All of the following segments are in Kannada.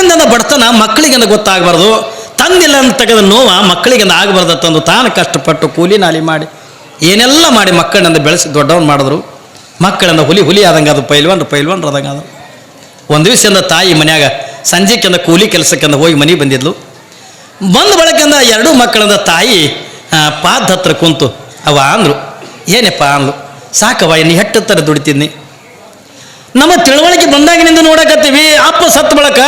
ತಂದೆನ ಬಡತನ ಮಕ್ಕಳಿಗೆಂದು ಗೊತ್ತಾಗಬಾರ್ದು. ತಂದಿಲ್ಲ ಅಂತ ತೆಗೆದ ನೋವ ಮಕ್ಕಳಿಗೆಂದು ಆಗಬಾರ್ದು ತಂದು ತಾನು ಕಷ್ಟಪಟ್ಟು ಕೂಲಿ ನಾಲಿ ಮಾಡಿ, ಏನೆಲ್ಲ ಮಾಡಿ ಮಕ್ಕಳನ್ನ ಬೆಳೆಸಿ ದೊಡ್ಡವನು ಮಾಡಿದ್ರು. ಮಕ್ಕಳನ್ನ ಹುಲಿ ಹುಲಿ ಆದಂಗೆ ಅದು ಪೈಲ್ವಾನ್ ಪೈಲ್ವಾನ್ ಆದಂಗೆ ಅದು ಒಂದು ದಿವಸದಿಂದ ತಾಯಿ ಮನ್ಯಾಗ ಸಂಜೆಕ್ಕಿಂದ ಕೂಲಿ ಕೆಲಸಕ್ಕಿಂದ ಹೋಗಿ ಮನೆಗೆ ಬಂದಿದ್ಲು. ಬಂದ ಬಳಕೆಂದ ಎರಡೂ ಮಕ್ಕಳಿಂದ ತಾಯಿ ಪಾದ ಹತ್ರ ಕುಂತು ಅವ ಅಂದ್ರು ಏನಪ್ಪ? ಅಂದ್ಲು ಸಾಕವ ಹೆಟ್ಟ ಹೆಟ್ಟತ್ತರ ದುಡಿತೀನಿ ನಮ್ಮ ತಿಳುವಳಿಕೆ ಬಂದಾಗಿನಿಂದ ನೋಡಕತ್ತೀವಿ. ಅಪ್ಪ ಸತ್ತು ಬಳಕ,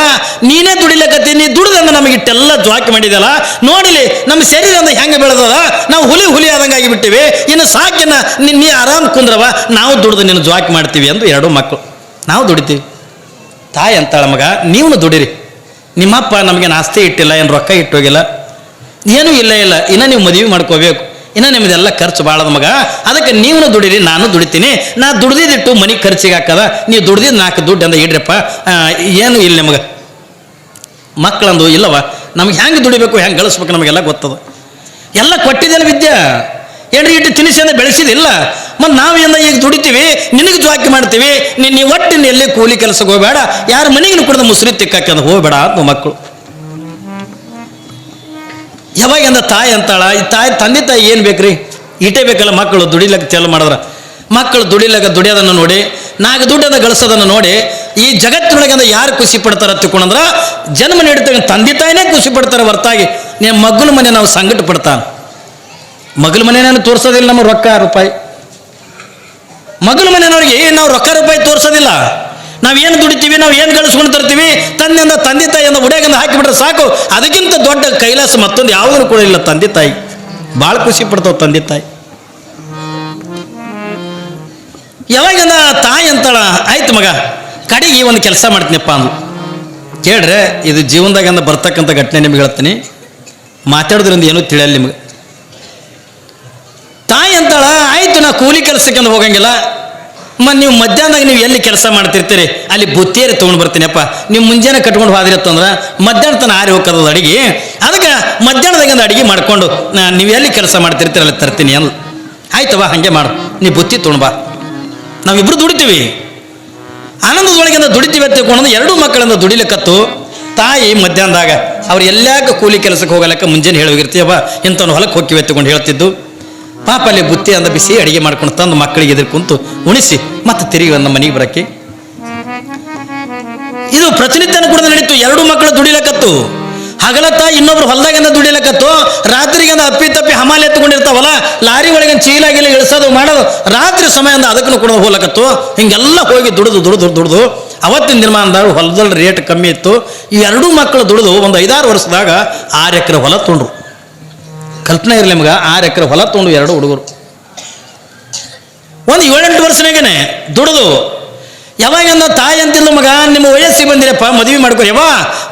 ನೀನೇ ದುಡಿಲಕತ್ತಿ, ನೀ ದುಡಿದಂದ ನಮಗೆ ಇಟ್ಟೆಲ್ಲ ಜ್ವಾಕಿ ಮಾಡಿದಲ್ಲ ನೋಡಿಲಿ, ನಮ್ಮ ಶರೀರ ಅಂದ್ರೆ ಹೆಂಗೆ ಬೆಳೆದದ? ನಾವು ಹುಲಿ ಹುಲಿ ಆದಂಗೆ ಆಗಿಬಿಟ್ಟಿವಿ. ಇನ್ನು ಸಾಕಿನ, ನೀ ಆರಾಮ್ ಕುಂದ್ರವ, ನಾವು ದುಡಿದು ನಿನ್ನ ಜ್ವಾಕಿ ಮಾಡ್ತೀವಿ ಅಂದು ಎರಡು ಮಕ್ಕಳು ನಾವು ದುಡಿತೀವಿ. ತಾಯಿ ಅಂತಾಳ ಮಗ, ನೀವು ದುಡಿರಿ. ನಿಮ್ಮಪ್ಪ ನಮಗೆ ಆಸ್ತಿ ಇಟ್ಟಿಲ್ಲ, ಏನು ರೊಕ್ಕ ಇಟ್ಟೋಗಿಲ್ಲ ಏನೂ ಇಲ್ಲ ಇಲ್ಲ. ಇನ್ನು ನೀವು ಮದುವೆ ಮಾಡ್ಕೋಬೇಕು. ಇನ್ನು ನಿಮ್ಮದೆಲ್ಲ ಖರ್ಚು ಭಾಳದ ಮಗ. ಅದಕ್ಕೆ ನೀವು ದುಡಿರಿ, ನಾನು ದುಡಿತೀನಿ. ನಾ ದುಡ್ದಿದ್ದಿಟ್ಟು ಮನೆ ಖರ್ಚಿಗೆ ಹಾಕದ. ನೀವು ದುಡ್ದಿದ್ದು ನಾಲ್ಕು ದುಡ್ಡು ಅಂತ ಇಡ್ರಪ್ಪ. ಏನು ಇಲ್ಲ ನಿಮಗೆ. ಮಕ್ಕಳಂದು ಇಲ್ಲವ. ನಮ್ಗೆ ಹೆಂಗೆ ದುಡಿಬೇಕು, ಹೆಂಗೆ ಗಳಿಸ್ಬೇಕು ನಮಗೆಲ್ಲ ಗೊತ್ತದ. ಎಲ್ಲ ಕೊಟ್ಟಿದ್ದೇನೆ ವಿದ್ಯೆ. ಏನ್ರಿ ಇಟ್ಟು ತಿನಿಸಿಂದ ಬೆಳೆಸಿದಿಲ್ಲ. ಮತ್ತು ನಾವೇನ ಈಗ ದುಡಿತೀವಿ? ನಿನಗೆ ಜ್ವಾಕಿ ಮಾಡ್ತೀವಿ. ನೀನು ಒಟ್ಟಿನ ಎಲ್ಲಿ ಕೂಲಿ ಕೆಲಸಕ್ಕೆ ಹೋಗಬೇಡ. ಯಾರ ಮನೆಗೆ ಕುಡಿದ ಮುಸುರಿ ತಿಕ್ಕಾಕಂದ ಹೋಗಬೇಡ ಅಂತ ಮಕ್ಕಳು. ಯಾವಾಗಿಂದ ತಾಯಿ ಅಂತಾಳ, ಈ ತಾಯಿ ತಂದೆ ತಾಯಿ ಏನು ಬೇಕ್ರಿ? ಇಟೇ ಬೇಕಲ್ಲ ಮಕ್ಕಳು, ದುಡಿಲಕ್ಕೆ ಚಾಲು ಮಾಡಿದ್ರ. ಮಕ್ಕಳು ದುಡಿಲಕ್ಕ ದುಡಿಯೋದನ್ನು ನೋಡಿ ನಾಲ್ಕು ದುಡ್ಡದ ಗಳಿಸೋದನ್ನು ನೋಡಿ, ಈ ಜಗತ್ತಿನೊಳಗಿಂದ ಯಾರು ಖುಷಿ ಪಡ್ತಾರ ತಿಳ್ಕೊಂಡ್ರ ಜನ್ಮ ನೀಡ್ತೇವೆ ತಂದೆ ತಾಯಿನೇ ಖುಷಿ ಪಡ್ತಾರೆ ಹೊರತಾಗಿ. ನಿಮ್ಮ ಮಗನ ಮನೆ ನಾವು ಸಂಕಟ ಪಡ್ತಾನ. ಮಗಲ ಮನೆಯನ್ನು ತೋರಿಸೋದಿಲ್ಲ ನಮ್ಮ ರೊಕ್ಕ ರೂಪಾಯಿ. ಮಗನ ಮನೆಯವ್ರಿಗೆ ನಾವು ರೊಕ್ಕ ರೂಪಾಯಿ ತೋರಿಸೋದಿಲ್ಲ. ನಾವು ಏನು ದುಡಿತೀವಿ, ನಾವು ಏನು ಗಳಿಸ್ಕೊಂಡು ತರ್ತೀವಿ? ತನ್ನಿಂದ ತಂದೆ ತಾಯಿಯಿಂದ ಉಡ್ಯಾಗಂದ ಹಾಕಿಬಿಟ್ರೆ ಸಾಕು. ಅದಕ್ಕಿಂತ ದೊಡ್ಡ ಕೈಲಾಸ ಮತ್ತೊಂದು ಯಾವುದೂ ಕೂಡ ಇಲ್ಲ ತಂದೆ ತಾಯಿ. ಭಾಳ ಖುಷಿ ಪಡ್ತಾವ ತಂದೆ ತಾಯಿ. ಯಾವಾಗಿಂದ ತಾಯಿ ಅಂತಾಳ, ಆಯ್ತು ಮಗ, ಕಡೆಗೆ ಈ ಒಂದು ಕೆಲಸ ಮಾಡ್ತೀನಪ್ಪ ಅಂದ್ಲು. ಕೇಳ್ರೆ, ಇದು ಜೀವನದಾಗಿಂದ ಬರ್ತಕ್ಕಂಥ ಘಟನೆ ನಿಮ್ಗೆ ಹೇಳ್ತೀನಿ. ಮಾತಾಡೋದ್ರಿಂದ ಏನೂ ತಿಳಿಯಲ್ಲ ನಿಮ್ಗೆ. ತಾಯಿ ಅಂತಾಳ, ಆಯ್ತು ನಾ ಕೂಲಿ ಕೆಲಸಕ್ಕೆ ಹೋಗಂಗಿಲ್ಲ. ಮತ್ತು ನೀವು ಮಧ್ಯಾಹ್ನದಾಗ ನೀವು ಎಲ್ಲಿ ಕೆಲಸ ಮಾಡ್ತಿರ್ತೀರಿ? ಅಲ್ಲಿ ಬುತ್ತೇರಿ ತೊಗೊಂಡು ಬರ್ತೀನಪ್ಪ. ನೀವು ಮುಂಜಾನೆ ಕಟ್ಕೊಂಡು ಹೋದಿರತ್ತಂದ್ರೆ ಮಧ್ಯಾಹ್ನ ತನ ಆರಿ ಹೋಗೋದು ಅಡಿಗೆ. ಅದಕ್ಕೆ ಮಧ್ಯಾಹ್ನದಾಗಿಂದ ಅಡಿಗೆ ಮಾಡ್ಕೊಂಡು ನೀವು ಎಲ್ಲಿ ಕೆಲಸ ಮಾಡ್ತಿರ್ತೀರಿ ಅಲ್ಲಿ ತರ್ತೀನಿ ಅಲ್ಲ ಆಯ್ತವ ಹಾಗೆ ಮಾಡು. ನೀವು ಬುತ್ತಿ ತೊಗೊಂಡು ಬಾ. ದುಡಿತೀವಿ. ಆನಂದದೊಳಗಿಂದ ದುಡಿತೀವಿ ಅಂತ ತಿಳ್ಕೊಂಡು ಎರಡೂ ಮಕ್ಕಳಿಂದ ದುಡಿಲಿಕ್ಕತ್ತು. ತಾಯಿ ಮಧ್ಯಾಹ್ನದಾಗ, ಅವ್ರು ಎಲ್ಲಾಕ ಕೂಲಿ ಕೆಲಸಕ್ಕೆ ಹೋಗಲಕ್ಕ ಮುಂಜಾನೆ ಹೇಳೋಗಿರ್ತೀಯವ ಇಂಥವ್ನು ಹೊಲಕ್ಕೆ ಹೋಗಿವೆ ತಗೊಂಡು ಹೇಳ್ತಿದ್ದು. ಪಾಪ ಅಲ್ಲಿ ಬುತ್ತಿ ಅಂದ ಬಿಸಿ ಅಡಿಗೆ ಮಾಡ್ಕೊಂಡು ತಂದು ಮಕ್ಕಳಿಗೆ ಎದುರು ಕುಂತು ಉಣಿಸಿ ಮತ್ತೆ ತಿರುಗಿ ನಮ್ಮ ಮನೆಗೆ ಬರಕ್ಕೆ. ಇದು ಪ್ರತಿನಿತ್ಯನ ಕೂಡ ನಡೀತು. ಎರಡು ಮಕ್ಕಳು ದುಡಿಲಕತ್ತು. ಹಗಲತ್ತ ಇನ್ನೊಬ್ರು ಹೊಲದಾಗಿಂದ ದುಡಿಲಕತ್ತು. ರಾತ್ರಿಗಿಂದ ಅಪ್ಪಿ ತಪ್ಪಿ ಹಮಾಲೆ ಎತ್ಕೊಂಡಿರ್ತಾವಲ್ಲ, ಲಾರಿ ಒಳಗಿನ ಚೀಲ ಗಿಲ ಇಳಿಸೋದು ಮಾಡೋದು. ರಾತ್ರಿ ಸಮಯದಿಂದ ಅದಕ್ಕೂ ಕೂಡ ಹೋಗ್ಲಕತ್ತು ಹಿಂಗೆಲ್ಲ ಹೋಗಿ ದುಡಿದು ದುಡಿದು ದುಡಿದು ಅವತ್ತಿನ ದಿನಮಾನದಾಗ ಹೊಲದಲ್ಲಿ ರೇಟ್ ಕಮ್ಮಿ ಇತ್ತು. ಈ ಎರಡೂ ಮಕ್ಕಳು ದುಡಿದು ಒಂದು ಐದಾರು ವರ್ಷದಾಗ ಆರು ಎಕರೆ ಹೊಲ ತೊಗೊಂಡ್ರು ಕಲ್ಪನೆ ಇರಲಿ ನಿಮ್ಗೆ ಆರು ಎಕರೆ ಹೊಲ ತೊಗೊಂಡು ಎರಡು ಹುಡುಗರು. ಒಂದು ಏಳೆಂಟು ವರ್ಷನಾಗೇನೆ, ದುಡಿದು. ಯಾವಾಗಂದ ತಾಯಿ ಅಂತಿಲ್ಲ ಮಗ, ನಿಮ್ಮ ವಯಸ್ಸಿಗೆ ಬಂದಿರಪ್ಪ, ಮದುವೆ ಮಾಡ್ಕೊ. ಯಾವ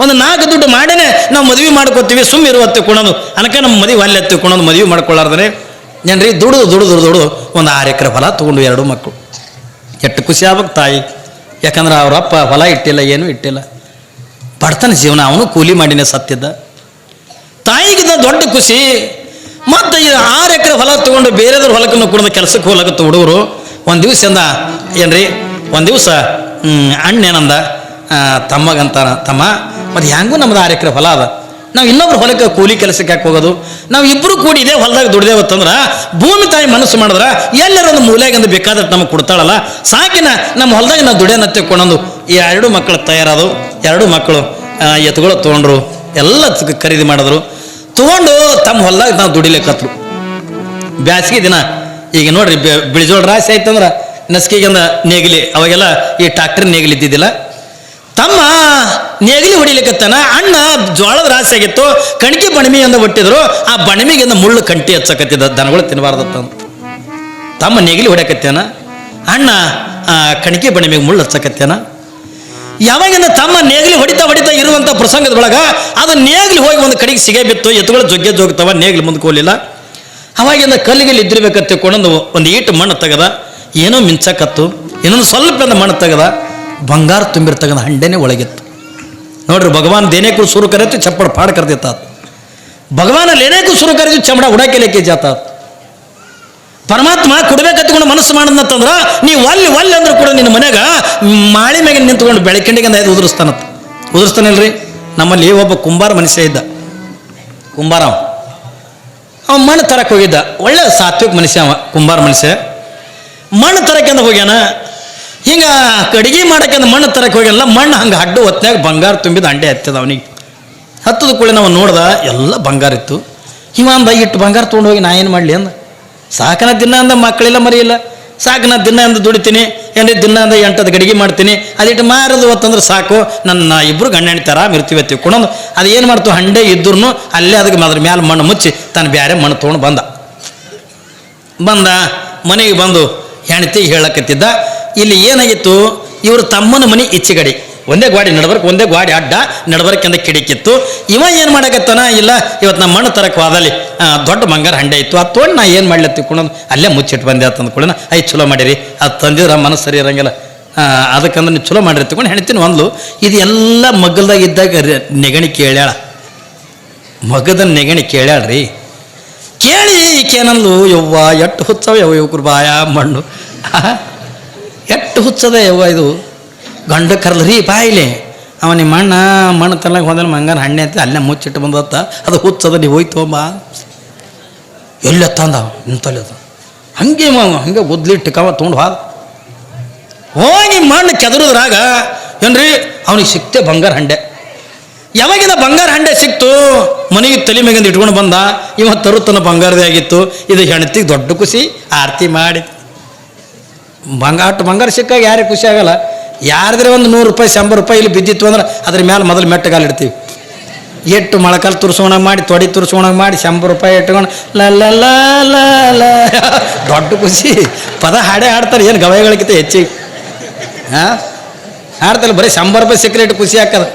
ಒಂದು ನಾಲ್ಕು ದುಡ್ಡು ಮಾಡೇನೆ, ನಾವು ಮದುವೆ ಮಾಡ್ಕೋತೀವಿ ಸುಮ್ಮ ಇರುವತ್ತೆ ಕೊಣೋದು. ಅನಕ ನಮ್ಮ ಮದುವೆ ಅಲ್ಲಿ ಎತ್ತಿ ಕುಣೋದು, ಮದುವೆ ಮಾಡ್ಕೊಳ್ಳಾರ್ದ್ರೆ ಏನ್ರಿ, ದುಡಿದು ದುಡಿದು ದುಡಿದು ಒಂದು ಆರು ಎಕರೆ ಹೊಲ ತೊಗೊಂಡು ಎರಡು ಮಕ್ಕಳು ಎಷ್ಟು ಖುಷಿ ಆಗ್ಬೇಕು ತಾಯಿ. ಯಾಕಂದ್ರೆ ಅವರಪ್ಪ ಹೊಲ ಇಟ್ಟಿಲ್ಲ, ಏನೂ ಇಟ್ಟಿಲ್ಲ. ಬಡತನ ಜೀವನ ಅವನು ಕೂಲಿ ಮಾಡಿನೇ ಸತ್ತಿದ್ದ. ತಾಯಿಗಿಂತ ದೊಡ್ಡ ಖುಷಿ ಮತ್ತೆ ಈ ಆರು ಎಕರೆ ಹೊಲ ತಗೊಂಡು ಬೇರೆದ್ರ ಹೊಲಕ್ಕನ್ನು ಕೂಡ ಕೆಲಸಕ್ಕೆ ಹೋಗ್ಲಕತ್ತ ಹುಡುಗರು. ಒಂದು ದಿವಸ ಎಂದ, ಏನ್ರಿ? ಒಂದು ದಿವಸ ಅಣ್ಣ ಏನಂದ ತಮ್ಮಗೆ ತಮ್ಮಗಂತಾನ ತಮ್ಮ, ಮತ್ತು ಹೆಂಗೂ ನಮ್ದು ಆರು ಎಕರೆ ಹೊಲ ಅದ. ನಾವು ಇನ್ನೊಬ್ರು ಹೊಲಕ್ಕೆ ಕೂಲಿ ಕೆಲಸಕ್ಕೆ ಯಾಕೆ ಹೋಗೋದು? ನಾವು ಇಬ್ಬರು ಕೂಡಿ ಇದೇ ಹೊಲದಾಗ ದುಡ್ದೇವತ್ತಂದ್ರೆ ಭೂಮಿ ತಾಯಿ ಮನಸ್ಸು ಮಾಡಿದ್ರೆ ಎಲ್ಲರ ಒಂದು ಮೂಲೆಗಂದು ಬೇಕಾದಟ್ಟು ನಮಗೆ ಕೊಡ್ತಾಳಲ್ಲ. ಸಾಕಿನ ನಮ್ಮ ಹೊಲದಾಗ ನಾವು ದುಡಿಯೋನ ತೆಕ್ಕೊಂಡೊಂದು ಈ ಎರಡು ಮಕ್ಕಳು ತಯಾರಾದವು. ಎರಡು ಮಕ್ಕಳು ಎತ್ತುಗಳು ತೊಗೊಂಡ್ರು. ಎಲ್ಲ ಖರೀದಿ ಮಾಡಿದ್ರು. ತೊಗೊಂಡು ತಮ್ಮ ಹೊಲ್ದಾಗ ನಾವು ದುಡಿಲಿಕ್ಕತ್ರು. ಬ್ಯಾಸಿಗೆ ದಿನ, ಈಗ ನೋಡ್ರಿ ಬಿಳಿಜೋಳ ರಾಶಿ ಆಯ್ತಂದ್ರ ನಸ್ಕಿಗಂದ ನೇಗಿಲಿ, ಅವಾಗೆಲ್ಲ ಈ ಟ್ರಾಕ್ಟರ್ ನೇಗಿಲಿ ಇದ್ದಿದ್ದಿಲ್ಲ. ತಮ್ಮ ನೇಗಿಲಿ ಹೊಡಿಲಿಕ್ಕತ್ತಾನ, ಅಣ್ಣ ಜೋಳದ ರಾಶಿ ಆಗಿತ್ತು, ಕಣಿಕೆ ಬಣಮಿ ಅಂದ ಹೊಟ್ಟಿದ್ರು, ಆ ಬಣಮಿಗಿಂದ ಮುಳ್ಳು ಕಂಟಿ ಹಚ್ಚಕತ್ತಿದ್ದ, ದನಗಳು ತಿನ್ನಬಾರ್ದತ್ತ ತಮ್ಮ ನೇಗಿಲಿ ಹೊಡ್ಯಾಕತ್ತೇನ? ಅಣ್ಣ ಕಣಿಕೆ ಬಣಮಿಗೆ ಮುಳ್ಳು ಹಚ್ಚಕತ್ತೇನ? ಯಾವಾಗಿಂದ ತಮ್ಮ ನೇಗಿಲಿ ಹೊಡಿತಾ ಹೊಡಿತಾ ಇರುವಂಥ ಪ್ರಸಂಗದ ಒಳಗ ಅದು ನೇಗಿಲಿ ಹೋಗಿ ಒಂದು ಕಡೆಗೆ ಸಿಗೇ ಬಿತ್ತು, ಎತ್ತುಗಳು ಜೊಗ್ಗೆ ಜೋಗ್ತಾವ, ನೇಗಿಲು ಮುಂದ್ಕೋಲಿಲ್ಲ ಅವಾಗಿಂದ ಕಲ್ಲಿಗೆಲ್ಲಿ ಇದ್ದಿರ್ಬೇಕಂತ ಕೊಂಡೊಂದು ಒಂದು ಈಟು ಮಣ್ಣು ತೆಗದ, ಏನೋ ಮಿಂಚಕತ್ತು, ಇನ್ನೊಂದು ಸ್ವಲ್ಪ ಮಣ್ಣು ತೆಗದ, ಬಂಗಾರ ತುಂಬಿರ್ತಕ್ಕಂಥ ಹಂಡೆನೇ ಒಳಗಿತ್ತು. ನೋಡ್ರಿ, ಭಗವಾನ್ ದೇನೇಕು ಸುರು ಕರೆತು ಚಪ್ಪಡ ಪಾಡ್ ಕರೆದಿತ್ತ ಭಗವಾನ ಲೇನೇಕು ಸುರು ಕರೆದು ಚಮಡ ಉಡಾಕೆ ಲೇಕೆ ಜಾತ ಪರಮಾತ್ಮ ಕೊಡ್ಬೇಕತ್ಕೊಂಡು ಮನಸ್ಸು ಮಾಡದಂತಂದ್ರ ನೀವು ಒಲ್ಲಿ ಒಲ್ಲಿ ಅಂದ್ರೆ ಕೂಡ ನಿನ್ನ ಮನೆಯಾಗ ಮಾಳಿ ಮ್ಯಾಗೆ ನಿಂತ್ಕೊಂಡು ಬೆಳಕಿಂಡಿಗೆ ಐದು ಉದುರಿಸ್ತಾನತ್ತ ಉದುರಿಸ್ತಾನಲ್ರಿ? ನಮ್ಮಲ್ಲಿ ಒಬ್ಬ ಕುಂಬಾರ ಮನುಷ್ಯ ಇದ್ದ. ಕುಂಬಾರ ಅವ. ಮಣ್ಣು ತರಕ್ಕೆ ಹೋಗಿದ್ದ. ಒಳ್ಳೆ ಸಾತ್ವಿಕ ಮನುಷ್ಯ ಅವ, ಕುಂಬಾರ ಮನುಷ್ಯ. ಮಣ್ಣು ತರಕ್ಕೆಂದ ಹೋಗ್ಯಾನ? ಹಿಂಗ ಕಡಿಗೆ ಮಾಡಕ್ಕೆಂದು ಮಣ್ಣು ತರಕ್ಕೆ ಹೋಗ್ಯಾನಲ್ಲ, ಮಣ್ಣು ಹಂಗೆ ಅಡ್ಡು ಹೊತ್ನ್ಯಾಗ ಬಂಗಾರ ತುಂಬಿದ ಅಂಡೆ ಹತ್ತದ ಅವನಿಗೆ. ಹತ್ತದ ಕೂಡ ನಾವು ನೋಡ್ದ, ಎಲ್ಲ ಬಂಗಾರ ಇತ್ತು. ಇವ ಅಂದ ಇಟ್ಟು ಬಂಗಾರ ತೊಗೊಂಡು ಹೋಗಿ, ನಾ ಏನು ಮಾಡಲಿ ಅಂದ. ಸಾಕನ ದಿನ ಅಂದ ಮಕ್ಕಳಿಲ್ಲ ಮರಿಯಿಲ್ಲ. ಸಾಕನ ದಿನ ಅಂದ ದುಡಿತೀನಿ ಏನ್ರಿ ದಿನ ಅಂದ ಎಂಟದ ಗಡಿಗೆ ಮಾಡ್ತೀನಿ. ಅದಿಟ್ಟು ಮಾರದು ಹೊತ್ತಂದ್ರೆ ಸಾಕು. ನನ್ನ ಇಬ್ಬರು ಗಂಡ ಥರ ಇರ್ತೀವಿ ತಿಳ್ಕೊಂಡು ಅದು ಏನು ಮಾಡ್ತು? ಹಂಡೆ ಇದ್ರೂ ಅಲ್ಲೇ ಅದಕ್ಕೆ ಅದ್ರ ಮ್ಯಾಲೆ ಮಣ್ಣು ಮುಚ್ಚಿ ತಾನು ಬೇರೆ ಮಣ್ಣು ತೊಗೊಂಡು ಬಂದ. ಬಂದ, ಮನೆಗೆ ಬಂದು ಹೆಂಡತಿ ಹೇಳಕತ್ತಿದ್ದ, ಇಲ್ಲಿ ಏನಾಗಿತ್ತು? ಇವರು ತಮ್ಮನ ಮನೆ ಈಚೆಗಡೆ ಒಂದೇ ಗಾಡಿ ನಡ್ಬರ್ಕ್, ಒಂದೇ ಗಾಡಿ ಅಡ್ಡ ನಡ್ಬರ್ಕಿಂದ ಕಿಡಿಕಿತ್ತು. ಇವ ಏನು ಮಾಡಕತ್ತಾನ? ಇಲ್ಲ ಇವತ್ತು ನಮ್ಮ ಮಣ್ಣು ತರಕ್ಕೆ ಹೋದಲ್ಲಿ ದೊಡ್ಡ ಮಂಗಾರ ಹಂಡೆ ಇತ್ತು. ಅದು ತೊಗೊಂಡು ನಾ ಏನು ಮಾಡ್ಲತ್ತಿ ತಿಳ್ಕೊಂಡು ಅಲ್ಲೇ ಮುಚ್ಚಿಟ್ಟು ಬಂದೆ ಅಂತಂದು ಕೂಡ ಐ, ಚಲೋ ಮಾಡಿರಿ. ಅದು ತಂದಿದ್ರೆ ಮನಸ್ಸು ಸರಿ ಇರಂಗಿಲ್ಲ. ಅದಕ್ಕಂದ್ರೆ ನೀವು ಚಲೋ ಮಾಡಿರಿ ತಿಳ್ಕೊಂಡು ಹೆಣ್ತೀನಿ ಒಂದು ಇದು ಎಲ್ಲ ಮಗ್ಗಲ್ದಾಗ ಇದ್ದಾಗ ನೆಗಣಿ ಕೇಳ್ಯಾಳ. ಮಗದ ನೆಗಣಿ ಕೇಳ್ಯಾಳ್ರಿ. ಕೇಳಿ ಈಕೇನಂದ್ಲು? ಯವ್ವ, ಎಟ್ಟು ಹುಚ್ಚವ ಯವ್ವ ಯುವಕರು ಬಾಯ ಮಣ್ಣು. ಎಟ್ಟು ಹುಚ್ಚದ ಯವ್ವ ಇದು? ಗಂಡ ಕರ್ಲ್ರಿ ಬಾಯಿಲೆ ಅವ ನಿಮ್ಮ ಅಣ್ಣ, ಮಣ್ಣು ತರ್ಲಕ್ಕೆ ಹೋದ ಮಂಗನ ಹಣ್ಣೆ ಅಂತ ಅಲ್ಲೇ ಮುಚ್ಚಿಟ್ಟು ಬಂದತ್ತ. ಅದು ಹುಚ್ಚದ ನೀವು ಹೋಯ್ತು ಬಾ. ಎಲ್ಲ ತಂದ ನಿಂತಲ್ಲಿ ಅದು. ಹಂಗೆ ಹಂಗೆ ಉದ್ಲಿಟ್ಟು ಕವ ತೊಗೊಂಡು ಹೋದ. ಹೋಗಿ ಮಣ್ಣು ಕೆದರುದ್ರಾಗ ಏನ್ರಿ ಅವನಿಗೆ ಸಿಕ್ತೆ ಬಂಗಾರ ಹಂಡೆ. ಯಾವಾಗಿದ ಬಂಗಾರ ಹಂಡೆ ಸಿಕ್ತು? ಮನೆಗೆ ತಲೆ ಮೇಗಿಂದ ಇಟ್ಕೊಂಡು ಬಂದ. ಇವ ತರುತ್ತನ ಬಂಗಾರದೇ ಆಗಿತ್ತು. ಇದು ಹೆಣತಿಗೆ ದೊಡ್ಡ ಖುಷಿ, ಆರತಿ ಮಾಡಿ. ಬಂಗಾಟ ಬಂಗಾರ ಸಿಕ್ಕಾಗ ಯಾರಿಗೆ ಖುಷಿ ಆಗಲ್ಲ. ಯಾರಿದ್ರೆ ಒಂದು ನೂರು ರೂಪಾಯಿ, ಶಂಬರ್ ರೂಪಾಯಿ ಇಲ್ಲಿ ಬಿದ್ದಿತ್ತು ಅಂದ್ರೆ ಅದ್ರ ಮೇಲೆ ಮೊದಲು ಮೆಟ್ಟಗಾಲ ಇಡ್ತೀವಿ. ಎಟ್ಟು ಮೊಳಕಾಲು ತುರ್ಸೋಣ ಮಾಡಿ, ತೊಡಿ ತುರ್ಸೋಣ ಮಾಡಿ, ಶಂಬರ್ ರೂಪಾಯಿ ಇಟ್ಕೊಂಡು ಲ ಲ ಲ ಲ ಲ. ದೊಡ್ಡ ಖುಷಿ. ಪದ ಹಾಡೇ ಹಾಡ್ತಾರೆ, ಏನು ಗವಾಯಿಗಳಿಗಿಂತ ಹೆಚ್ಚಿಗೆ. ಹಾಂ? ಹಾಡ್ತಾರೆ, ಬರೀ ಶಂಬರ್ ರೂಪಾಯಿ ಸಿಕ್ಕರೆ ಇಟ್ಟು ಖುಷಿ ಹಾಕದ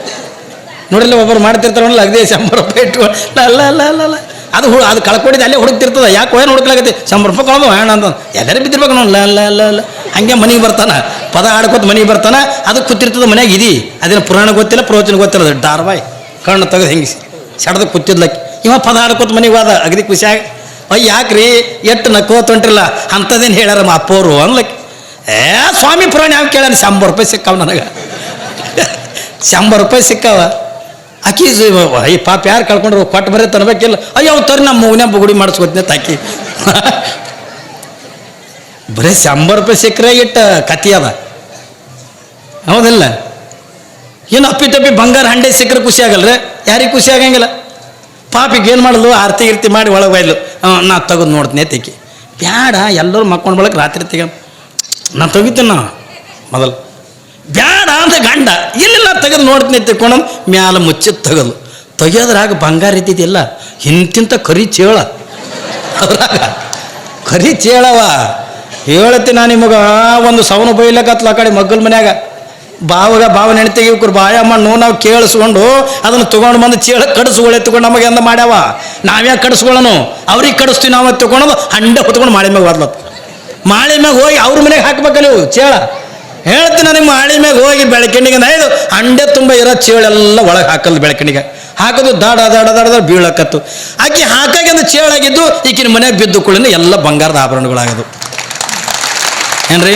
ನೋಡಿಲ್ಲ, ಒಬ್ಬರು ಮಾಡ್ತಿರ್ತಾರಲ್ಲ ಅಗದೇ ಶಂಬರ್ ರೂಪಾಯಿ ಇಟ್ಕೊಂಡು ಲಲ್ಲ ಅದು ಹುಳು ಅದು ಕಳ್ಕೊಂಡಿದ್ದು ಅಲ್ಲೇ ಹುಡುಕ್ತಿರ್ತದ. ಯಾಕೆ ಏನು ಹುಡುಕ್ಲಾಗತ್ತೆ? ಶಂಬರ್ ರೂಪಾಯಿ ಕೊಡೋದು ಹೇಳ ಅಂತ. ಎಲ್ಲರೂ ಬಿದ್ದಿರ್ಬೇಕು ನೋಡಿ, ಲ ಲ ಲ ಲ. ಹಂಗೆ ಮನೆಗೆ ಬರ್ತಾನ, ಪದ ಆಡ್ಕೊತ ಮನೆಗೆ ಬರ್ತಾನ, ಅದು ಕೂತಿರ್ತದ ಮನೆಯಾಗ ಇದಿ. ಅದೇನು ಪುರಾಣ ಗೊತ್ತಿಲ್ಲ, ಪ್ರವಚನ ಗೊತ್ತಿಲ್ಲ, ಅದು ಡಾರ್ಬಾಯ್ ಕಣ್ಣು ತೆಗೆದು ಹೆಂಗೆ ಸಡದ ಕೂತಿದ್ಲಕ್ಕೆ. ಇವ ಪದ ಆಡ್ಕೊತ ಮನೆಗೆ ಹೋದ, ಅಗದಿ ಖುಷಿಯಾಗ ಅಯ್ಯ ಯಾಕ್ರಿ ಎಟ್ಟು ನಕ್ಕೋತ ಹೊಂಟ್ರಿಲ್ಲ ಅಂಥದ್ದೇನು ಹೇಳ್ಯಾರ ನಮ್ಮ ಅಪ್ಪೋರು ಅನ್ಲಕ್ಕೆ. ಏ, ಸ್ವಾಮಿ ಪುರಾಣ ಯಾವ ಕೇಳ್ಯಾನ? ಶಂಬರ್ ರೂಪಾಯಿ ಸಿಕ್ಕಾವ ನನಗೆ. ಶಂಬರ್ ರೂಪಾಯಿ ಸಿಕ್ಕಾವ. ಆಕಿ ಈ ಪಾಪ ಯಾರು ಕಳ್ಕೊಂಡ್ರು ಕೊಟ್ಟು ಬರೀ ತರಬೇಕಿಲ್ಲ ಅಯ್ಯೋ ಅವ್ ತರಿ ನಮ್ಮ ಮಗನೇ ಬುಗುಡಿ ಮಾಡಿಸ್ಕೊತೀನಿ ತಾಕಿ. ಬರೀ ಶಂಬರ್ ರೂಪಾಯಿ ಸಿಕ್ಕರೆ ಇಟ್ಟ ಕತಿ ಅದ. ಹೌದಿಲ್ಲ? ಏನು ಅಪ್ಪಿ ತಪ್ಪಿ ಬಂಗಾರ ಹಂಡೆ ಸಿಕ್ಕರೆ ಖುಷಿ ಆಗಲ್ರಿ? ಯಾರಿಗೆ ಖುಷಿ ಆಗಂಗಿಲ್ಲ. ಪಾಪಿಗೆ ಏನು ಮಾಡಲು? ಆರತಿ ಇರ್ತಿ ಮಾಡಿ ಒಳಗೆ ಬೈದ್ಲು ನಾ ತೆಗೆದು ನೋಡ್ತೀನಿ ತೆಗಿ ಬ್ಯಾಡ, ಎಲ್ಲರೂ ಮಕ್ಕೊಂಡು ಬಳಕ ರಾತ್ರಿ ತೆಗ. ನಾ ತೆಗಿತೀನಿ ಮೊದಲು. ಬ್ಯಾಡ ಅಂತ ಗಂಡ. ಇಲ್ಲ ತೆಗೆದು ನೋಡ್ತೀನಿ ತಿಳ್ಕೊಂಡು ಮ್ಯಾಲ ಮುಚ್ಚಿ ತೆಗೆದು. ತೆಗಿಯೋದ್ರಾಗ ಬಂಗಾರ ಇದ್ದಿದ್ದಿಲ್ಲ ಇಂತಿಂತ ಕರಿ ಚೇಳ. ಅದ್ರಾಗ ಕರಿ ಚೇಳವ. ಹೇಳ್ತಿ ನಾ ನಿಮಗೆ ಒಂದು ಸವನು ಬೈಲಕತ್ಲ ಆ ಕಡೆ ಮಗ್ಗಲ್ ಮನ್ಯಾಗ. ಬಾವಾಗ ಬಾವ ಹೆಣ್ತಿಗೆ ಇವ್ರು ಬಾಯ ಮಣ್ಣು ನಾವು ಕೇಳಿಸ್ಕೊಂಡು ಅದನ್ನು ತೊಗೊಂಡು ಬಂದು ಚೇಳ ಕಡಿಸ್ಕೊಳ್ಳೆ ತಗೊಂಡು ನಮಗೆ ಅಂದ ಮಾಡ್ಯಾವ. ನಾವ್ಯಾಕೆ ಕಡಿಸ್ಕೊಳ್ಳೋನು ಅವ್ರಿಗೆ ಕಡಿಸ್ತೀವಿ ನಾವು ತಗೊಂಡು ಹಂಡೆ ಹೊತ್ಕೊಂಡು ಮಾಳಿ ಮ್ಯಾಗ ಹೋದ್ಲತ್ ಮಾಳಿ ಮ್ಯಾಗ ಹೋಗಿ ಅವ್ರ ಮನೆಗೆ ಹಾಕ್ಬೇಕು ನೀವು ಚೇಳ. ಹೇಳ್ತೀನಿ ನನಗೆ ಮಾಳಿ ಮ್ಯಾಗ ಹೋಗಿ ಬೆಳಕಿಣಿಗೆ ಇದು ಹಂಡೆ ತುಂಬ ಇರೋ ಚೇಳೆಲ್ಲ ಒಳಗೆ ಹಾಕಲ್ದು ಬೆಳಕಿಣಿಗೆ ಹಾಕೋದು ದಾಡ ದಾಡ ದಾಡ ಬೀಳಕತ್ತು. ಆಕೆ ಹಾಕಾಗಿ ಅಂದ್ರೆ ಚೇಳಾಗಿದ್ದು ಈಕಿನ ಮನೆಗೆ ಬಿದ್ದು ಕುಳಿನ ಎಲ್ಲ ಬಂಗಾರದ ಆಭರಣಗಳಾಗದು ಏನ್ರಿ?